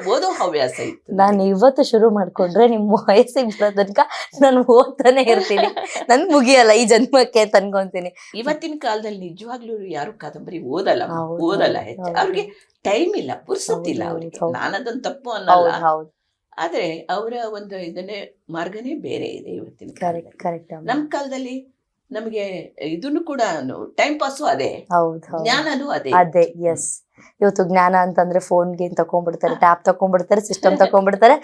B: ಓದೋ ಹವ್ಯಾಸ ಇತ್ತು
A: ನಾನು ಇವತ್ತು ಶುರು ಮಾಡ್ಕೊಂಡ್ರೆ ನಿಮ್ಮ ವಯಸ್ಸಿಗೆ ಬರೋ ತನಕ ನಾನು ಓದ್ತಾನೆ ಇರ್ತೀನಿ. ನನ್ ಮುಗಿಯಲ್ಲ ಈ ಜನ್ಮಕ್ಕೆ ತನ್ಕೊಂತೀನಿ ಅನ್ಕೊಂತೀನಿ
B: ಇವತ್ತಿನ ಕಾಲದಲ್ಲಿ ನಿಜವಾಗ್ಲೂ ಯಾರು ಕಾದಂಬರಿ ಓದಲ್ಲ ಓದಲ್ಲ ಹೆಚ್ಚು. ಅವ್ರಿಗೆ ಟೈಮ್ ಇಲ್ಲ ಪುರ್ಸತ್ತಿಲ್ಲ ಅವ್ರಿಗೆ. ನಾನದೊಂದು ತಪ್ಪು ಅನ್ನಲ್ಲ. ಆದ್ರೆ ಅವರ ಒಂದು ಇದನ್ನೇ ಮಾರ್ಗನೇ ಬೇರೆ ಇದೆ ಇವತ್ತಿನ
A: ಕರೆಕ್ಟ್
B: ಕಾಲದಲ್ಲಿ.
A: ಕರೆಕ್ಟ್
B: ನಮ್ ಕಾಲದಲ್ಲಿ ನಮಗೆ ಇದನ್ನು ಕೂಡ ಟೈಮ್ ಪಾಸು ಅದೇ. ಜ್ಞಾನನು ಅದೇ.
A: ಅದೇ ಎಸ್ ಇವತ್ತು ಜ್ಞಾನ ಅಂತಂದ್ರೆ ಫೋನ್ಗೆ ತಕೊಂಡ್ಬಿಡ್ತಾರೆ ಟ್ಯಾಬ್ ತಕೊಂಡ್ಬಿಡ್ತಾರೆ ಸಿಸ್ಟಮ್ ತಕೊಂಡ್ಬಿಡ್ತಾರೆ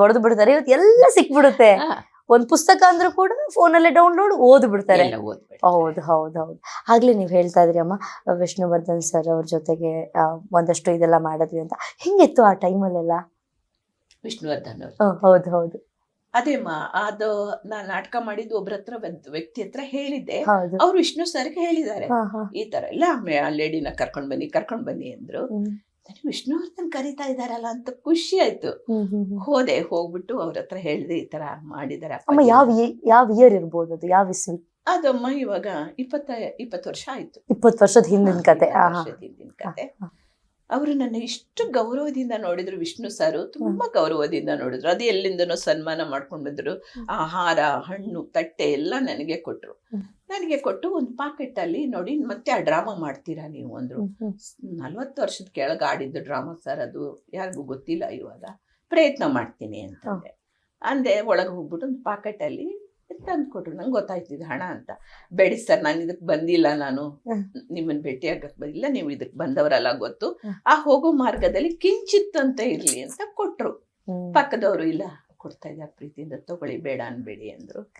A: ಹೊಡೆದು ಬಿಡ್ತಾರೆ ಇವತ್ತು ಎಲ್ಲ ಸಿಕ್ಬಿಡುತ್ತೆ. ಒಂದು ಪುಸ್ತಕ ಅಂದ್ರೂ ಕೂಡ ಫೋನಲ್ಲೇ ಡೌನ್ಲೋಡ್ ಓದ್ ಬಿಡ್ತಾರೆ. ಹೌದು ಹೌದು ಹೌದು. ಆಗ್ಲೇ ನೀವು ಹೇಳ್ತಾ ಇದ್ರಿ ಅಮ್ಮ ವಿಷ್ಣುವರ್ಧನ್ ಸರ್ ಅವ್ರ ಜೊತೆಗೆ ಒಂದಷ್ಟು ಇದೆಲ್ಲ ಮಾಡಿದ್ವಿ ಅಂತ. ಹೆಂಗಿತ್ತು ಆ ಟೈಮಲ್ಲೆಲ್ಲ
B: ವಿಷ್ಣುವರ್ಧನ್
A: ಹೌದು ಹೌದು.
B: ಅದೇ ಮಾ ಅದು ನಾನ್ ನಾಟಕ ಮಾಡಿದ್ದು ಒಬ್ರ ಹತ್ರ ವ್ಯಕ್ತಿ ಹತ್ರ ಹೇಳಿದ್ದೆ. ಅವ್ರು ವಿಷ್ಣು ಸರ್ಗೆ ಹೇಳಿದ್ದಾರೆ. ಈ ತರ ಇಲ್ಲ ಆ ಲೇಡಿನ ಕರ್ಕೊಂಡ್ ಬನ್ನಿ ಕರ್ಕೊಂಡ್ ಬನ್ನಿ ಅಂದ್ರು. ನನಗೆ ವಿಷ್ಣುವರ್ಧನ್ ಕರೀತಾ ಇದಾರಲ್ಲ ಅಂತ ಖುಷಿ ಆಯ್ತು. ಹೋದೆ ಹೋಗ್ಬಿಟ್ಟು ಅವ್ರ ಹತ್ರ ಹೇಳಿದೆ ಈ ತರ ಮಾಡಿದಾರೆ
A: ಯಾವ ಯಾವ ಇಯರ್ ಇರ್ಬೋದು ಅದು? ಯಾವ ಇಸ್ವಿ?
B: ಅದಮ್ಮ ಇವಾಗ ಇಪ್ಪತ್ತ ಇಪ್ಪತ್ತು ವರ್ಷ ಆಯ್ತು.
A: ಇಪ್ಪತ್ತು ವರ್ಷದ ಹಿಂದಿನ ಕತೆ.
B: ಹಿಂದಿನ ಕತೆ. ಅವರು ನನ್ನ ಇಷ್ಟು ಗೌರವದಿಂದ ನೋಡಿದ್ರು ವಿಷ್ಣು ಸಾರು ತುಂಬಾ ಗೌರವದಿಂದ ನೋಡಿದ್ರು. ಅದು ಎಲ್ಲಿಂದನೋ ಸನ್ಮಾನ ಮಾಡ್ಕೊಂಡು ಬಂದರು. ಆಹಾರ ಹಣ್ಣು ತಟ್ಟೆ ಎಲ್ಲ ನನಗೆ
A: ಕೊಟ್ಟರು.
B: ನನಗೆ ಕೊಟ್ಟು ಒಂದು ಪಾಕೆಟ್ ಅಲ್ಲಿ ನೋಡಿ ಮತ್ತೆ ಆ ಡ್ರಾಮಾ ಮಾಡ್ತೀರಾ ನೀವು ಅಂದ್ರು. ನಲ್ವತ್ತು ವರ್ಷದ ಕೆಳಗೆ ಆಡಿದ್ದು ಡ್ರಾಮಾ ಸರ್ ಅದು. ಯಾರಿಗೂ ಗೊತ್ತಿಲ್ಲ ಇವಾಗ. ಪ್ರಯತ್ನ ಮಾಡ್ತೀನಿ ಅಂತಂದೆ. ಅಂದೆ ಒಳಗೆ ಹೋಗ್ಬಿಟ್ಟು ಒಂದು ಪಾಕೆಟ್ ಅಲ್ಲಿ ತಂದು ಕೊಟ್ರು ನಂಗೆ ಇದು ಹಣ ಅಂತ. ಬೇಡಿ ಸರ್ ನಾನು ಇದಕ್ಕೆ ಬಂದಿಲ್ಲ ನಾನು. ನಿಮ್ಮನ್ನ ಭೇಟಿ ಆಗಕ್ಕೆ ಬಂದಿಲ್ಲ ನೀವು ಇದಕ್ಕೆ ಬಂದವರಲ್ಲ ಗೊತ್ತು. ಆ ಹೋಗೋ ಮಾರ್ಗದಲ್ಲಿ ಕಿಂಚಿತ್ ಅಂತ ಇರ್ಲಿ ಅಂತ ಕೊಟ್ರು. ಪಕ್ಕದವರು ಇಲ್ಲ ಕೊಡ್ತಾ ಇದ್ದಾರೆ ಪ್ರೀತಿಯಿಂದ ತಗೊಳ್ಳಿ ಬೇಡ ಅನ್ಬೇಡಿ ಅಂದ್ರು.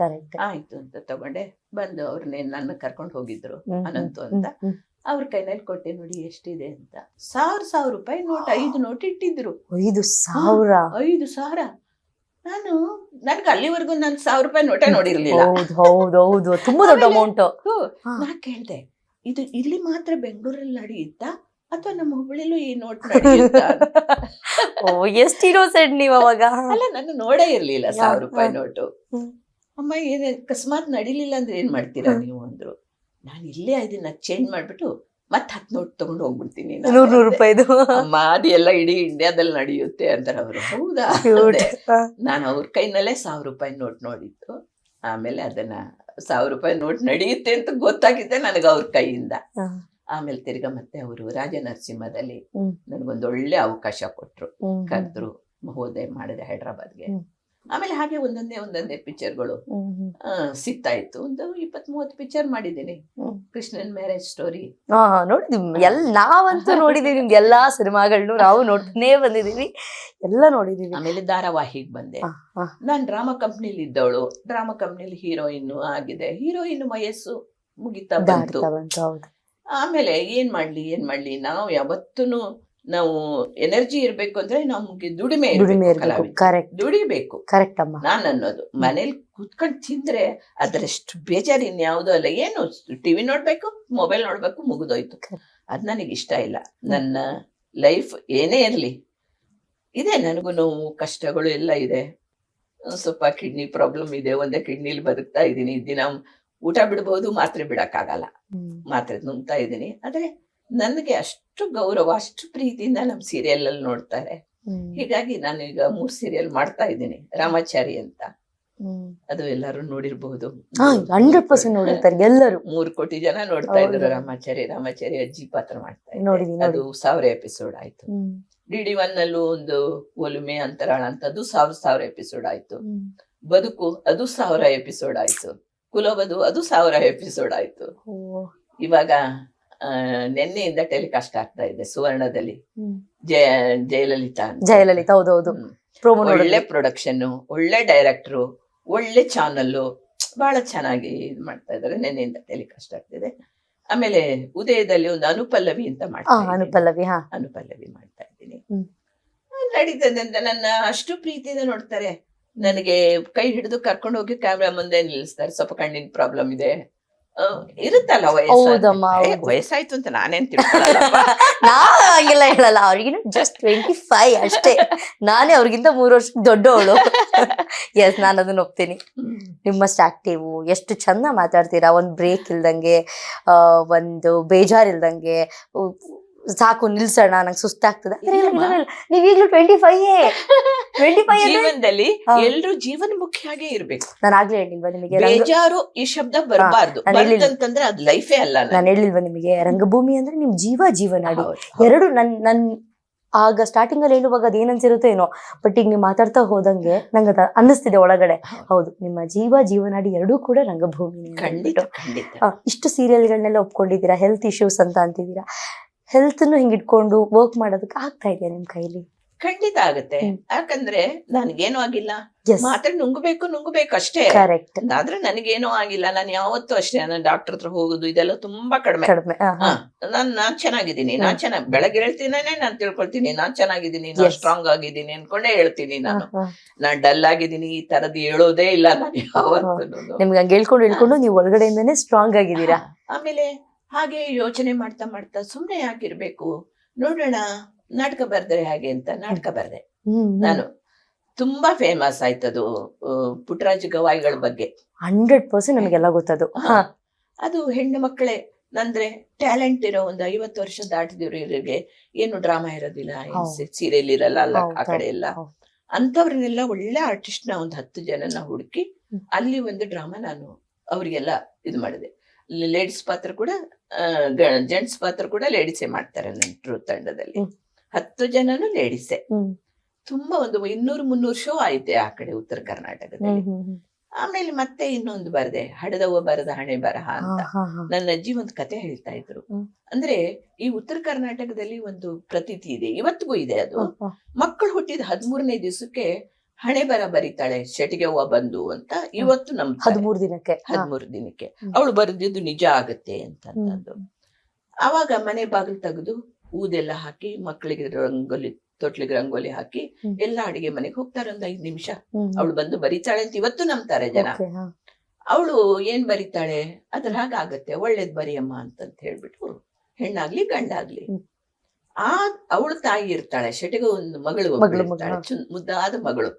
B: ಆಯ್ತು ಅಂತ ತಗೊಂಡೆ. ಬಂದು ಅವ್ರನ್ನೇ ನನ್ನ ಕರ್ಕೊಂಡು ಹೋಗಿದ್ರು ಅನಂತು ಅಂತ. ಅವ್ರ ಕೈನಲ್ಲಿ ಕೊಟ್ಟೆ ನೋಡಿ ಎಷ್ಟಿದೆ ಅಂತ. ಸಾವಿರ ಸಾವಿರ ರೂಪಾಯಿ ನೋಟ್ ಐದು ನೋಟ್ ಇಟ್ಟಿದ್ರು.
A: ಐದು ಸಾವಿರ?
B: ಐದು ಸಾವಿರ. ನಾನು ನನ್ಗೆ ಅಲ್ಲಿವರೆಗೂ ನಾನು ಸಾವಿರ ರೂಪಾಯಿ ನೋಟೇ ನೋಡಿರ್ಲಿಲ್ಲ.
A: ಹೌದು ಹೌದು ಹೌದು. ತುಂಬಾ ದೊಡ್ಡ ಅಮೌಂಟ್
B: ನಾ ಕೇಳ್ದೆ ಇದು ಇಲ್ಲಿ ಮಾತ್ರ ಬೆಂಗಳೂರಲ್ಲಿ ನಡೆಯುತ್ತಾ ಅಥವಾ ನಮ್ಮ ಹುಬ್ಬಳ್ಳಿಲೂ ಈ ನೋಟ್
A: ಓ ಎಷ್ಟು ಸೆಡ್ ನೀವು ಅವಾಗ?
B: ಅಲ್ಲ ನಾನು ನೋಡೇ ಇರ್ಲಿಲ್ಲ ಸಾವಿರ ರೂಪಾಯಿ. ನೋಟು. ಅಮ್ಮ ಏನ್ ಅಕಸ್ಮಾತ್ ನಡಿಲಿಲ್ಲ ಅಂದ್ರೆ ಏನ್ ಮಾಡ್ತೀರಾ. ನೀವು ಅಂದ್ರು. ನಾನು ಇಲ್ಲೇ ಇದನ್ನ ಚೇಂಜ್ ಮಾಡ್ಬಿಟ್ಟು ಮತ್ತೆ ಹತ್ತು ನೋಟ್ ತಗೊಂಡು ಹೋಗ್ಬಿಡ್ತೀನಿ
A: ನೂರ್ ನೂರು. ರೂಪಾಯಿದು
B: ಮಾದಿ ಅದೆಲ್ಲ ಇಡೀ ಇಂಡಿಯಾದಲ್ಲಿ ನಡೆಯುತ್ತೆ ಅಂತಾರೆ ಅವರು ಹೌದಾ. ನಾನು ಅವ್ರ ಕೈನಲ್ಲೇ ಸಾವಿರ ರೂಪಾಯಿ ನೋಟ್ ನೋಡಿತ್ತು ಆಮೇಲೆ ಅದನ್ನ ಸಾವಿರ ರೂಪಾಯಿ ನೋಟ್ ನಡೆಯುತ್ತೆ ಅಂತ ಗೊತ್ತಾಗಿದ್ದೆ ನನಗೆ ಅವ್ರ ಕೈಯಿಂದ. ಆಮೇಲೆ ತಿರ್ಗಾ ಮತ್ತೆ ಅವರು ರಾಜನರಸಿಂಹದಲ್ಲಿ
A: ನರಸಿಂಹದಲ್ಲಿ
B: ನನಗೊಂದು ಒಳ್ಳೆ ಅವಕಾಶ ಕೊಟ್ರು. ಕರೆದ್ರು ಮಹೋದಯ ಮಾಡಿದೆ ಹೈದ್ರಾಬಾದ್ಗೆ. ಆಮೇಲೆ ಹಾಗೆ ಒಂದೊಂದೇ ಒಂದೊಂದೇ ಪಿಕ್ಚರ್ಗಳು. ಸಿಗ್ತಾ ಇತ್ತು ಒಂದು ಇಪ್ಪತ್ ಮೂವತ್ತು ಪಿಕ್ಚರ್ ಮಾಡಿದ್ದೀನಿ. ಕೃಷ್ಣನ್ ಮ್ಯಾರೇಜ್ ಸ್ಟೋರಿ
A: ನೋಡಿದೀವಿ ಎಲ್ ನಾವಂತೂ ನೋಡಿದೀವಿ ನಿಮ್ಗೆ ಎಲ್ಲಾ ಸಿನಿಮಾಗಳನ್ನೂ ನಾವು ನೋಡ್ತಾನೆ ಬಂದಿದೀವಿ ಎಲ್ಲ ನೋಡಿದೀವಿ
B: ಆಮೇಲೆ ಧಾರಾವಾಹಿಗೆ ಬಂದೆ. ನಾನ್ ಡ್ರಾಮಾ ಕಂಪ್ನಿಲಿ ಇದ್ದವಳು ಡ್ರಾಮಾ ಕಂಪ್ನಿಲಿ ಹೀರೋಯಿನ್ ಆಗಿದೆ. ಹೀರೋಯಿನ್ ವಯಸ್ಸು ಮುಗಿತಾ ಬಂತು. ಆಮೇಲೆ ಏನ್ ಮಾಡ್ಲಿ ಏನ್ ಮಾಡ್ಲಿ? ನಾವು ಯಾವತ್ತೂ ನಾವು ಎನರ್ಜಿ ಇರ್ಬೇಕು ಅಂದ್ರೆ ನಮ್ಗೆ ದುಡಿಮೆ
A: ದುಡಿಮೆ
B: ಇರ್ಬೇಕು.
A: ಇರ್ಬೇಕು ಕರೆಕ್ಟ್
B: ದುಡಿಬೇಕು.
A: ಕರೆಕ್ಟ್ ಅಮ್ಮ.
B: ನಾನು ಅನ್ನೋದು. ಮನೇಲಿ ಕುತ್ಕೊಂಡ್ ತಿಂದ್ರೆ ಅದರಷ್ಟು ಬೇಜಾರು ಇನ್ಯಾವುದೂ ಅಲ್ಲ. ಏನು ಟಿವಿ ನೋಡ್ಬೇಕು ಮೊಬೈಲ್ ನೋಡ್ಬೇಕು ಮುಗಿದೋಯ್ತು. ಅದ್ ನನಗೆ ಇಷ್ಟ ಇಲ್ಲ. ನನ್ನ ಲೈಫ್ ಏನೇ ಇರ್ಲಿ. ಇದೆ ನನಗೂ ನೋವು ಕಷ್ಟಗಳು ಎಲ್ಲ ಇದೆ. ಸ್ವಲ್ಪ ಕಿಡ್ನಿ ಪ್ರಾಬ್ಲಮ್ ಇದೆ ಒಂದೇ ಕಿಡ್ನಿಲಿ ಬದುಕ್ತಾ ಇದ್ದೀನಿ. ದಿನ ಊಟ ಬಿಡ್ಬೋದು ಮಾತ್ರೆ ಬಿಡಕ್ಕಾಗಲ್ಲ. ಮಾತ್ರೆ ನುಂಗ್ತಾ ಇದ್ದೀನಿ. ಆದ್ರೆ ನನಗೆ ಅಷ್ಟು ಗೌರವ ಅಷ್ಟು ಪ್ರೀತಿಯಿಂದ ನಮ್ ಸೀರಿಯಲ್ ಅಲ್ಲಿ ನೋಡ್ತಾರೆ. ಹೀಗಾಗಿ ನಾನು ಈಗ ಮೂರ್ ಸೀರಿಯಲ್ ಮಾಡ್ತಾ ಇದ್ದೀನಿ ರಾಮಾಚಾರಿ ಅಂತ. ಅದು ಎಲ್ಲರೂ ನೋಡಿರ್ಬಹುದು
A: ಹಂಡ್ರೆಡ್ ಪರ್ಸೆಂಟ್ ನೋಡಿರ್ತಾರೆ ಎಲ್ಲರೂ.
B: ಮೂರ್ ಕೋಟಿ ಜನ ನೋಡ್ತಾ ಇದ್ರು. ರಾಮಾಚಾರಿ ರಾಮಾಚಾರಿ ಅಜ್ಜಿ ಪಾತ್ರ ಮಾಡ್ತಾ
A: ನೋಡಿ
B: ಅದು ಸಾವಿರ ಎಪಿಸೋಡ್ ಆಯ್ತು. ಡಿ ಡಿ ಒನ್ ನಲ್ಲೂ ಒಂದು ಒಲುಮೆ ಅಂತರಾಳ ಅಂತದ್ದು ಸಾವಿರ ಸಾವಿರ ಎಪಿಸೋಡ್ ಆಯ್ತು. ಬದುಕು ಅದು ಸಾವಿರ ಎಪಿಸೋಡ್ ಆಯ್ತು. ಕುಲಬದು ಅದು ಸಾವಿರ ಎಪಿಸೋಡ್ ಆಯ್ತು. ಇವಾಗ ನಿನ್ನೆಯಿಂದ ಟೆಲಿಕಾಸ್ಟ್ ಆಗ್ತಾ ಇದೆ ಸುವರ್ಣದಲ್ಲಿ. ಜಯ ಜಯಲಲಿತಾ.
A: ಜಯಲಲಿತಾ ಹೌದೌದು.
B: ಒಳ್ಳೆ ಪ್ರೊಡಕ್ಷನ್ ಒಳ್ಳೆ ಡೈರೆಕ್ಟ್ರು ಒಳ್ಳೆ ಚಾನಲ್ಲು ಬಹಳ ಚೆನ್ನಾಗಿ ಇದು ಮಾಡ್ತಾ ಇದ್ದಾರೆ ನೆನ್ನೆಯಿಂದ ಟೆಲಿಕಾಸ್ಟ್ ಆಗ್ತಿದೆ ಆಮೇಲೆ ಉದಯದಲ್ಲಿ ಒಂದು ಅನುಪಲ್ಲವಿ ಅಂತ
A: ಮಾಡ್ತೀನಿ
B: ಮಾಡ್ತಾ
A: ಅನುಪಲ್ಲವಿ
B: ಅನುಪಲ್ಲವಿ ಮಾಡ್ತಾ ಇದ್ದೀನಿ. ನಡೀತದೆ ನನ್ನ ಅಷ್ಟು ಪ್ರೀತಿಯಿಂದ ನೋಡ್ತಾರೆ. ನನಗೆ ಕೈ ಹಿಡಿದು ಕರ್ಕೊಂಡು ಹೋಗಿ ಕ್ಯಾಮ್ರಾ ಮುಂದೆ ನಿಲ್ಲಿಸ್ತಾರೆ. ಸ್ವಲ್ಪ ಕಣ್ಣಿನ ಪ್ರಾಬ್ಲಮ್ ಇದೆ. ಇರುತ್ತಲ್ಲ
A: ಹೌದಮ್ಮ,
B: ವಯಸ್ಸಾಯ್ತು ಅಂತ ನಾನೇನ್ ತಿಳ್ಕೊಳ್ಳಲ್ಲಪ್ಪ.
A: ನಾ ಹಂಗೆಲ್ಲ ಹೇಳಲ್ಲ ಅವ್ರಿಗಿನ ಜಸ್ಟ್ ಟ್ವೆಂಟಿ ಫೈವ್ ಅಷ್ಟೇ. ನಾನೇ ಅವ್ರಿಗಿಂತ ಮೂರು ವರ್ಷ ದೊಡ್ಡವಳು. ಎಸ್ ನಾನು ಅದನ್ನ ಒಪ್ತೀನಿ. ನಿಮ್ಮಷ್ಟು ಆಕ್ಟಿವ್ ಎಷ್ಟು ಚಂದ ಮಾತಾಡ್ತೀರಾ? ಒಂದ್ ಬ್ರೇಕ್ ಇಲ್ದಂಗೆ ಒಂದು ಬೇಜಾರ್ ಇಲ್ದಂಗೆ ಸಾಕು ನಿಲ್ಸೋಣ ನಂಗೆ ಸುಸ್ತಾಗ್ತದೆ. ನೀವ್ ಈಗ್ಲೂ ಟ್ವೆಂಟಿ ಫೈವ್ ಟ್ವೆಂಟಿ ಫೈವ್
B: ಜೀವನದಲ್ಲಿ. ಎಲ್ರು ಜೀವನ ಮುಖ್ಯವಾಗಿ ಇರ್ಬೇಕು
A: ನಾನು ಆಗ್ಲೇ ಹೇಳಿಲ್ವಾ ನಿಮಗೆ
B: ಬೇಜಾರು ಈ ಶಬ್ದ ಬರಬಾರ್ದು. ಬಂತಂದ್ರೆ ಅದು ಲೈಫೇ ಅಲ್ಲ.
A: ನಾನು ಹೇಳಿಲ್ವಾ ನಿಮಗೆ ರಂಗಭೂಮಿ ಅಂದ್ರೆ ನಿಮ್ ಜೀವ
B: ಹೌದು.
A: ಎರಡು ನನ್ ನನ್ ಆಗ ಸ್ಟಾರ್ಟಿಂಗ್ ಅಲ್ಲಿ ಹೇಳುವಾಗ ಅದು ಏನನ್ಸಿರುತ್ತೋ ಏನೋ ಬಟ್ ಈಗ ನೀವು ಮಾತಾಡ್ತಾ ಹೋದಂಗೆ ನಂಗೆ ಅದ ಅನ್ನಿಸ್ತಿದೆ ಒಳಗಡೆ
B: ಹೌದು.
A: ನಿಮ್ಮ ಜೀವ ಜೀವನಾಡಿ ಎರಡೂ ಕೂಡ ರಂಗಭೂಮಿ ಇಷ್ಟು ಸೀರಿಯಲ್ಗಳನ್ನೆಲ್ಲ ಒಪ್ಕೊಂಡಿದ್ದೀರಾ ಹೆಲ್ತ್ ಇಶ್ಯೂಸ್ ಅಂತ ಅಂತಿದ್ದೀರಾ ಹೆಲ್ತ್ನು ಹಿಂಗ್ ಇಟ್ಕೊಂಡು ವರ್ಕ್ ಮಾಡೋದಕ್ಕೆ ಆಗ್ತಾ ಇದೆಯಾ ನಿಮ್ ಕೈಲಿ?
B: ಖಂಡಿತ ಆಗುತ್ತೆ. ಯಾಕಂದ್ರೆ ನನಗೇನು ಆಗಿಲ್ಲ. ಮಾತ್ರ ನುಂಗಬೇಕು ನುಂಗಬೇಕು ಅಷ್ಟೇ.
A: ಕರೆಕ್ಟ್
B: ಆದ್ರೆ ನನಗೇನು ಆಗಿಲ್ಲ. ನಾನು ಯಾವತ್ತೂ ಅಷ್ಟೇ. ನಾನು ಡಾಕ್ಟರ್ ಹತ್ರ ಹೋಗುದು ಇದೆಲ್ಲ ತುಂಬಾ ಕಡಿಮೆ. ನಾನ್ ನಾನ್ ಚೆನ್ನಾಗಿದ್ದೀನಿ. ನಾನ್ ಚೆನ್ನಾಗಿ ಬೆಳಗ್ಗೆ ಹೇಳ್ತೀನೇನೆ ನಾನು ತಿಳ್ಕೊಳ್ತೀನಿ. ನಾನ್ ಚೆನ್ನಾಗಿದ್ದೀನಿ ನಾನ್ ಸ್ಟ್ರಾಂಗ್ ಆಗಿದ್ದೀನಿ ಅನ್ಕೊಂಡೇ ಹೇಳ್ತೀನಿ ನಾನು. ನಾನ್ ಡಲ್ ಆಗಿದ್ದೀನಿ ಈ ತರದ್ ಹೇಳೋದೇ ಇಲ್ಲ ನಾನು ಯಾವತ್ತೂ
A: ನಿಮ್ಗೆ ಹಂಗೆ ಹೇಳ್ಕೊಂಡು ಹೇಳ್ಕೊಂಡು ನೀವು ಒಳಗಡೆಯಿಂದನೇ ಸ್ಟ್ರಾಂಗ್ ಆಗಿದ್ದೀರಾ?
B: ಆಮೇಲೆ ಹಾಗೆ ಯೋಚನೆ ಮಾಡ್ತಾ ಮಾಡ್ತಾ ಸುಮ್ಮನೆ ಯಾಕಿರ್ಬೇಕು? ನೋಡೋಣ ನಾಟಕ ಬರ್ದ್ರೆ ಹಾಗೆ ಅಂತ ನಾಟಕ ಬರ್ದೆ. ನಾನು ತುಂಬಾ ಫೇಮಸ್ ಆಯ್ತದು ಅದು ಪುಟ್ಟರಾಜ ಗವಾಯಿಗಳ ಬಗ್ಗೆ.
A: ಹಂಡ್ರೆಡ್ ಪರ್ಸೆಂಟ್ ನಮಗೆಲ್ಲ ಗೊತ್ತದು.
B: ಅದು ಹೆಣ್ಣು ಮಕ್ಕಳೇ ಅಂದ್ರೆ ಟ್ಯಾಲೆಂಟ್ ಇರೋ ಒಂದು ಐವತ್ತು ವರ್ಷ ದಾಟಿದವರಿಗೆ ಏನು ಡ್ರಾಮಾ ಇರೋದಿಲ್ಲ. ಸೀರಿಯಲ್ ಇರಲ್ಲ ಅಲ್ಲ ಆ ಕಡೆ ಎಲ್ಲ. ಅಂತವ್ರನ್ನೆಲ್ಲ ಒಳ್ಳೆ ಆರ್ಟಿಸ್ಟ್ನ ಒಂದು ಹತ್ತು ಜನನ ಹುಡುಕಿ ಅಲ್ಲಿ ಒಂದು ಡ್ರಾಮಾ ನಾನು ಅವರಿಗೆಲ್ಲ ಇದು ಮಾಡಿದೆ. ಲೇಡೀಸ್ ಪಾತ್ರ ಕೂಡ ಜೆಂಟ್ಸ್ ಪಾತ್ರ ಕೂಡ ಲೇಡಿಸೆ ಮಾಡ್ತಾರೆ ನನ್ನ ತಂಡದಲ್ಲಿ. ಹತ್ತು ಜನನು ಲೇಡಿಸೆ ತುಂಬಾ ಒಂದು ಇನ್ನೂರು ಮುನ್ನೂರು ಶೋ ಆಯ್ತೆ ಆ ಕಡೆ ಉತ್ತರ ಕರ್ನಾಟಕದಲ್ಲಿ. ಆಮೇಲೆ ಮತ್ತೆ ಇನ್ನೊಂದು ಬರದೆ ಹಡದವ ಬರದ ಹಣೆ ಬರಹ ಅಂತ. ನನ್ನ ಅಜ್ಜಿ ಒಂದು ಕತೆ ಹೇಳ್ತಾ ಇದ್ರು. ಅಂದ್ರೆ ಈ ಉತ್ತರ ಕರ್ನಾಟಕದಲ್ಲಿ ಒಂದು ಪ್ರತೀತಿ ಇದೆ. ಇವತ್ತಿಗೂ ಇದೆ ಅದು. ಮಕ್ಕಳು ಹುಟ್ಟಿದ ಹದಿಮೂರನೇ ದಿವಸಕ್ಕೆ ಹಣೆ ಬರ ಬರೀತಾಳೆ ಶೆಟಿಗೆ ಹೂವ ಬಂದು ಅಂತ ಇವತ್ತು ನಮ್
A: ಹದಿಮೂರು ದಿನಕ್ಕೆ.
B: ಹದಿಮೂರು ದಿನಕ್ಕೆ. ಅವಳು ಬರೆದಿದ್ದು ನಿಜ ಆಗತ್ತೆ ಅಂತಂದು ಅವಾಗ ಮನೆ ಬಾಗಿಲು ತೆಗೆದು ಊದೆಲ್ಲ ಹಾಕಿ ಮಕ್ಕಳಿಗೆ ರಂಗೋಲಿ ತೊಟ್ಲಿಗೆ ರಂಗೋಲಿ ಹಾಕಿ. ಎಲ್ಲ ಅಡಿಗೆ ಮನೆಗೆ ಹೋಗ್ತಾರೆ ಒಂದ್ ಐದ್ ನಿಮಿಷ. ಅವಳು ಬಂದು ಬರೀತಾಳೆ ಅಂತ ಇವತ್ತು ನಂಬ್ತಾರೆ ಜನ. ಅವಳು ಏನ್ ಬರೀತಾಳೆ? ಅದ್ರ ಹಾಗಾಗತ್ತೆ ಒಳ್ಳೇದ್ ಬರಿಯಮ್ಮ ಅಂತಂತ ಹೇಳ್ಬಿಟ್ಟು ಹೆಣ್ಣಾಗ್ಲಿ ಗಂಡಾಗ್ಲಿ. ಆ ಅವಳು ತಾಯಿ ಇರ್ತಾಳೆ ಶೆಟಿಗೆ ಒಂದು ಮಗಳು ಇರ್ತಾಳೆ. ಮುದ್ದಾದ ಮಗಳು.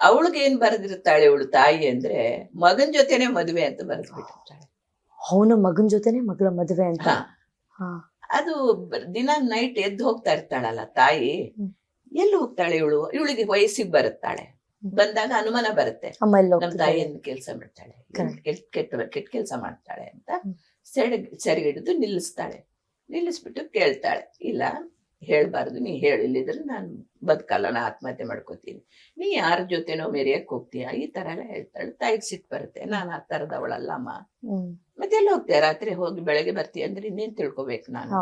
B: ಅವಳಿಗೆ ಏನ್ ಬರೆದಿರ್ತಾಳೆ ಇವಳು ತಾಯಿ ಅಂದ್ರೆ ಮಗನ್ ಜೊತೆನೆ ಮದುವೆ ಅಂತ ಬರೆದ್ಬಿಟ್ಟಿರ್ತಾಳೆ
A: ಅವನ ಮಗನ್ ಜೊತೆನೆ ಮಗಳ ಮದುವೆ ಅಂತ
B: ಹಾ
A: ಹಾ
B: ಅದು ಬ- ದಿನ ನೈಟ್ ಎದ್ದು ಹೋಗ್ತಾ ಇರ್ತಾಳಲ್ಲ ತಾಯಿ
A: ಹ್ಮ್.
B: ಎಲ್ಲಿ ಹೋಗ್ತಾಳೆ ಇವಳು ಇವಳಿಗೆ ವಯಸ್ಸಿಗೆ ಬರುತ್ತಾಳೆ
A: ಹ್ಮ್.
B: ಬಂದಾಗ ಅನುಮಾನ ಬರುತ್ತೆ
A: ನಮ್ಮ ಎಲ್ಲ
B: ನಮ್ ತಾಯಿಯನ್ನು ಕೆಲಸ ಮಾಡ್ತಾಳೆ
A: Correct.
B: ಕೆಟ್ಟ ಕೆಟ್ಟ ಕೆಲಸ ಮಾಡ್ತಾಳೆ ಅಂತ
A: ಹ್ಮ್.
B: ಸೆರೆ ಹಿಡಿದು ನಿಲ್ಲಿಸ್ತಾಳೆ ನಿಲ್ಲಿಸ್ಬಿಟ್ಟು ಕೇಳ್ತಾಳೆ. ಇಲ್ಲ ಹೇಳ್ಬಾರ್ದು ನೀ ಹೇಳಿಲ್ಲಿದ್ರೆ ನಾನು ಬದುಕಲ್ಲ ನಾ ಆತ್ಮಹತ್ಯೆ ಮಾಡ್ಕೋತೀನಿ. ನೀ ಯಾರ ಜೊತೆನೋ ಮೆರೆಯಕ್ ಹೋಗ್ತೀಯಾ? ಈ ತರ ಎಲ್ಲ ಹೇಳ್ತಾಳೆ. ತಾಯಿಗೆ ಸಿಟ್ಟು ಬರುತ್ತೆ. ನಾನು ಆ ತರದ
A: ಅವಳಲ್ಲಮ್ಮ
B: ಮತ್ತೆ ಎಲ್ಲ ಹೋಗ್ತೀಯ? ರಾತ್ರಿ ಹೋಗಿ ಬೆಳಗ್ಗೆ ಬರ್ತೀಯ ಅಂದ್ರೆ ಇನ್ನೇನ್ ತಿಳ್ಕೊಬೇಕು ನಾನು?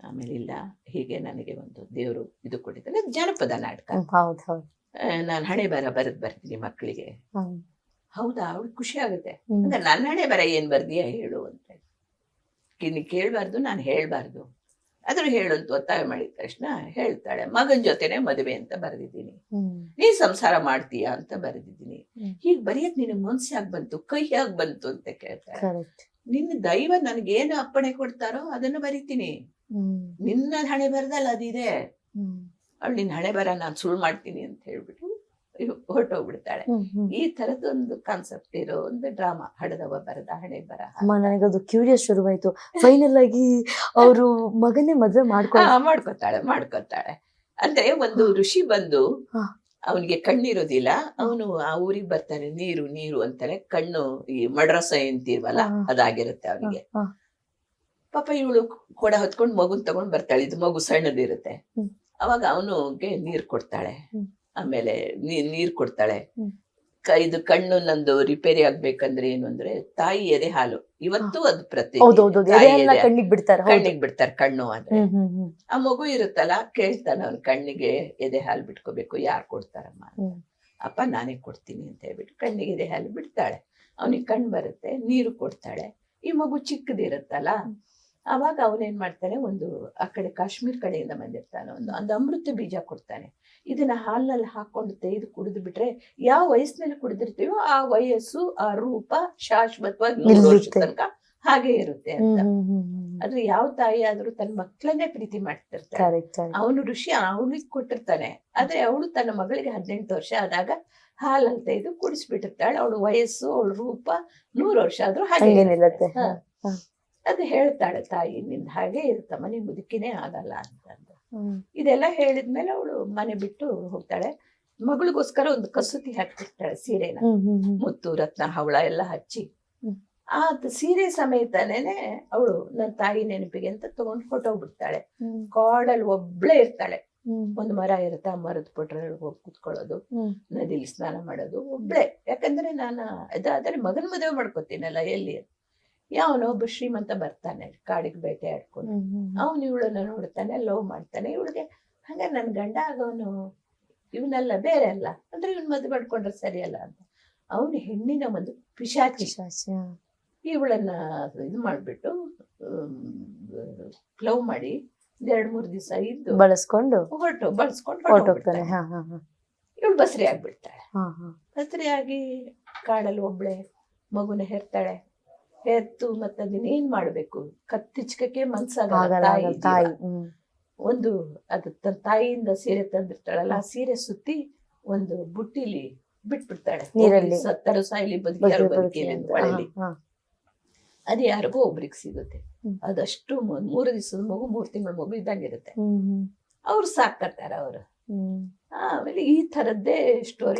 B: ಆಮೇಲೆ ಇಲ್ಲ ಹೀಗೆ ನನಗೆ ಒಂದು ದೇವರು ಇದು ಕೊಟ್ಟಿದ್ದಾನೆ. ಜನಪದ ನಾಟಕ. ನಾನು ಹಣೆ ಬರ ಬರೆದ್ ಬರ್ತೀನಿ ಮಕ್ಕಳಿಗೆ. ಹೌದಾ? ಅವ್ಳಿಗೆ ಖುಷಿ ಆಗುತ್ತೆ. ಅಂದ್ರೆ ನನ್ನ ಹಣೆ ಬರ ಏನ್ ಬರ್ದಿಯಾ? ಹೇಳು ಅಂತ. ನೀನು ಕೇಳಬಾರ್ದು ನಾನು ಹೇಳಬಾರ್ದು. ಆದ್ರೂ ಹೇಳಂತ ಒತ್ತಾಯ ಮಾಡಿದ ತಕ್ಷಣ ಹೇಳ್ತಾಳೆ ಮಗನ್ ಜೊತೆನೆ ಮದುವೆ ಅಂತ ಬರೆದಿದ್ದೀನಿ. ನೀ ಸಂಸಾರ ಮಾಡ್ತೀಯ? ಅಂತ ಬರೆದಿದ್ದೀನಿ. ಹೀಗೆ ಬರೆಯಕ್ ನಿನಗೆ ಮನ್ಸಾಗ್ ಬಂತು ಕೈಯಾಗಿ ಬಂತು ಅಂತ ಕೇಳ್ತಾಳೆ. ನಿನ್ನ ದೈವ ನನಗೇನು ಅಪ್ಪಣೆ ಕೊಡ್ತಾರೋ ಅದನ್ನ ಬರಿತೀನಿ. ನಿನ್ನ ಹಣೆ ಬರದಲ್ಲ ಅದಿದೆ. ಅವಳು ನಿನ್ನ ಹಣೆ ಬರ ನಾನು ಸುಳ್ಳು ಮಾಡ್ತೀನಿ ಅಂತ ಹೊರಟೋಗ್ಬಿಡ್ತಾಳೆ. ಈ ತರದೊಂದು ಕಾನ್ಸೆಪ್ಟ್ ಇರೋ ಒಂದು ಡ್ರಾಮಾ ಹಡದವ ಬರದ ಹಣೆ ಬರ
A: ಅಮ್ಮ ಅದು ಕ್ಯೂರಿಯಸ್ ಶುರುವಾಯ್ತು. ಫೈನಲ್ ಆಗಿ ಅವರು ಮಗನೇ ಮದ್ವೆ
B: ಮಾಡ್ಕೊಳ ಮಾಡ್ಕೊತಾಳೆ ಮಾಡ್ಕೊತಾಳೆ. ಅಂದ್ರೆ ಒಂದು ಋಷಿ ಬಂದು. ಅವನಿಗೆ ಕಣ್ಣಿರೋದಿಲ್ಲ. ಅವನು ಆ ಊರಿಗೆ ಬರ್ತಾನೆ ನೀರು ನೀರು ಅಂತಾನೆ ಕಣ್ಣು ಈ ಮಡ್ರಸ ಅಂತೀವಲ್ಲ
A: ಹಾ.
B: ಅದಾಗಿರುತ್ತೆ ಅವನಿಗೆ. ಪಾಪ ಇವಳು ಕೊಡ ಹೊತ್ಕೊಂಡು ಮಗುನ್ ತಗೊಂಡ್ ಬರ್ತಾಳೆ. ಇದು ಮಗು ಸಣ್ಣದಿರುತ್ತೆ. ಅವಾಗ ಅವನುಗೆ ನೀರ್ ಕೊಡ್ತಾಳೆ. ಆಮೇಲೆ ನೀರು ನೀರ್ ಕೊಡ್ತಾಳೆ. ಇದು ಕಣ್ಣು ನಂದು ರಿಪೇರಿ ಆಗ್ಬೇಕಂದ್ರೆ ಏನು ಅಂದ್ರೆ ತಾಯಿ ಎದೆ ಹಾಲು. ಇವತ್ತು ಅದು ಪ್ರತಿ
A: ಕಣ್ಣಿಗೆ ಬಿಡ್ತಾರೆ.
B: ಕಣ್ಣಿಗೆ ಬಿಡ್ತಾರೆ ಕಣ್ಣು ಅಂದ್ರೆ ಆ ಮಗು ಇರುತ್ತಲ್ಲ ಕೇಳ್ತಾನೆ ಅವ್ನ ಕಣ್ಣಿಗೆ ಎದೆ ಹಾಲು ಬಿಟ್ಕೋಬೇಕು ಯಾರು ಕೊಡ್ತಾರಮ್ಮ. ಅಪ್ಪ ನಾನೇ ಕೊಡ್ತೀನಿ ಅಂತ ಹೇಳ್ಬಿಟ್ಟು ಕಣ್ಣಿಗೆ ಎದೆ ಹಾಲು ಬಿಡ್ತಾಳೆ. ಅವನಿಗೆ ಕಣ್ಣು ಬರುತ್ತೆ ನೀರು ಕೊಡ್ತಾಳೆ. ಈ ಮಗು ಚಿಕ್ಕದಿರುತ್ತಲ್ಲ ಅವಾಗ ಅವನೇನ್ ಮಾಡ್ತಾನೆ ಒಂದು ಆ ಕಡೆ ಕಾಶ್ಮೀರ್ ಕಡೆಯಿಂದ ಬಂದಿರ್ತಾನೆ ಒಂದು ಒಂದು ಅಮೃತ ಬೀಜ ಕೊಡ್ತಾನೆ. ಇದನ್ನ ಹಾಲ್ನಲ್ಲಿ ಹಾಕೊಂಡು ತೆಗೆದು ಕುಡಿದು ಬಿಟ್ರೆ ಯಾವ ವಯಸ್ಸಿನಲ್ಲಿ ಕುಡಿದಿರ್ತೀವೋ ಆ ವಯಸ್ಸು ಆ ರೂಪ ಶಾಶ್ವತವಾಗಿ ತನಕ ಹಾಗೆ ಇರುತ್ತೆ ಅಂತ. ಆದ್ರೆ ಯಾವ ತಾಯಿ ಆದ್ರೂ ತನ್ನ ಮಕ್ಕಳನ್ನೇ ಪ್ರೀತಿ
A: ಮಾಡ್ತಿರ್ತಾರೆ
B: ಅವನು ಋಷಿ ಅವಳಿಗೆ ಕೊಟ್ಟಿರ್ತಾನೆ. ಆದ್ರೆ ಅವಳು ತನ್ನ ಮಗಳಿಗೆ ಹದಿನೆಂಟು ವರ್ಷ ಆದಾಗ ಹಾಲಲ್ಲಿ ಇದು ಕುಡಿಸ್ಬಿಟ್ಟಿರ್ತಾಳೆ. ಅವಳು ವಯಸ್ಸು ಅವಳ ರೂಪ ನೂರು ವರ್ಷ ಆದ್ರೂ ಹಾಗೆ. ಅದು ಹೇಳ್ತಾಳೆ ತಾಯಿ ನಿನ್ ಹಾಗೆ ಇರುತ್ತಮ್ಮ ನೀನ್ ಮುದುಕಿನೇ ಆಗಲ್ಲ
A: ಹ್ಮ್
B: ಇದೆಲ್ಲ ಹೇಳಿದ್ಮೇಲೆ ಅವಳು ಮನೆ ಬಿಟ್ಟು ಹೋಗ್ತಾಳೆ. ಮಗಳಿಗೋಸ್ಕರ ಒಂದು ಕಸೂತಿ ಹಾಕ್ತಿರ್ತಾಳೆ ಸೀರೆನ. ಮುತ್ತು ರತ್ನ ಹವಳ ಎಲ್ಲ ಹಚ್ಚಿ. ಆ ಸೀರೆ ಸಮೇತನೇನೆ ಅವಳು ನನ್ನ ತಾಯಿ ನೆನಪಿಗೆ ಅಂತ ತಗೊಂಡು ಹೊಟ್ಟೋಗ್ಬಿಡ್ತಾಳೆ
A: ಬಿಡ್ತಾಳೆ.
B: ಕಾಡಲ್ಲಿ ಒಬ್ಳೆ ಇರ್ತಾಳೆ. ಒಂದು ಮರ ಇರುತ್ತೆ ಆ ಮರದ ಪೊಟ್ರಲ್ಲಿ ಹೋಗಿ ಕುತ್ಕೊಳ್ಳೋದು ನದಿಲಿ ಸ್ನಾನ ಮಾಡೋದು ಒಬ್ಳೆ. ಯಾಕಂದ್ರೆ ನಾನು ಅದಾದ್ರೆ ಮಗನ ಮದುವೆ ಮಾಡ್ಕೋತೀನಲ್ಲ ಎಲ್ಲಿ ಯಾವನೋ ಒಬ್ಬ ಶ್ರೀಮಂತ ಬರ್ತಾನೆ ಕಾಡಿಗೆ ಬೇಟೆ ಆಡ್ಕೊಂಡು. ಅವನು ಇವಳನ್ನ ನೋಡ್ತಾನೆ ಲವ್ ಮಾಡ್ತಾನೆ. ಇವಳಿಗೆ ಹಂಗ ನನ್ ಗಂಡ ಆಗೋನು ಇವನಲ್ಲ ಬೇರೆ ಅಲ್ಲ. ಅಂದ್ರೆ ಇವನ್ ಮದುವೆ ಮಾಡ್ಕೊಂಡ್ರೆ ಸರಿಯಲ್ಲ ಅಂತ. ಅವನು ಹೆಣ್ಣಿನ ಒಂದು ಪಿಶಾಚಿ. ಇವಳನ್ನ ಇದು ಮಾಡ್ಬಿಟ್ಟು ಲವ್ ಮಾಡಿ ಎರಡ್ ಮೂರ್ ದಿವಸ ಇದ್ದು
A: ಬಳಸ್ಕೊಂಡು
B: ಹೊರಟು ಬಳಸ್ಕೊಂಡು
A: ಹೊರಟೋಗ್ತಾನೆ.
B: ಇವಳು ಬಸರಿ ಆಗ್ಬಿಡ್ತಾಳೆ.
A: ಹಾ ಹಾ.
B: ಬಸರಿ ಆಗಿ ಕಾಡಲ್ಲಿ ಒಬ್ಳೆ ಮಗುನ ಹೆರ್ತಾಳೆ. ಹೆರ್ತು ಮತ್ತೆ ಅದನ್ನ ಏನ್ ಮಾಡ್ಬೇಕು? ಕತ್ತಿಚ್ಕಕ್ಕೆ ಮನ್ಸಾಗಲ್ಲ ತಾಯಿ ಒಂದು ಅದು ತನ್ನ ತಾಯಿಯಿಂದ ಸೀರೆ ತಂದಿರ್ತಾಳಲ್ಲ ಆ ಸೀರೆ ಸುತ್ತಿ ಒಂದು ಬುಟ್ಟಿಲಿ ಬಿಟ್ಬಿಡ್ತಾಳೆ.
A: ನೀರಲ್ಲಿ.
B: ಸತ್ತರು ಸಾಯಿಲಿ
A: ಬದುಕಿ
B: ಬದುಕಿಲಿ. ಅದು ಯಾರಿಗೋ ಒಬ್ರಿಗೆ ಸಿಗುತ್ತೆ. ಅದಷ್ಟು ಮೂರು ದಿವಸದ ಮಗು ಮೂರು ತಿಂಗಳ ಮಗು ಇದ್ದಂಗಿರುತ್ತೆ ಅವ್ರು ಸಾಕತ್ತಾರ ಅವರು. ಆಮೇಲೆ ಈ ತರದ್ದೇ ಸ್ಟೋರಿ.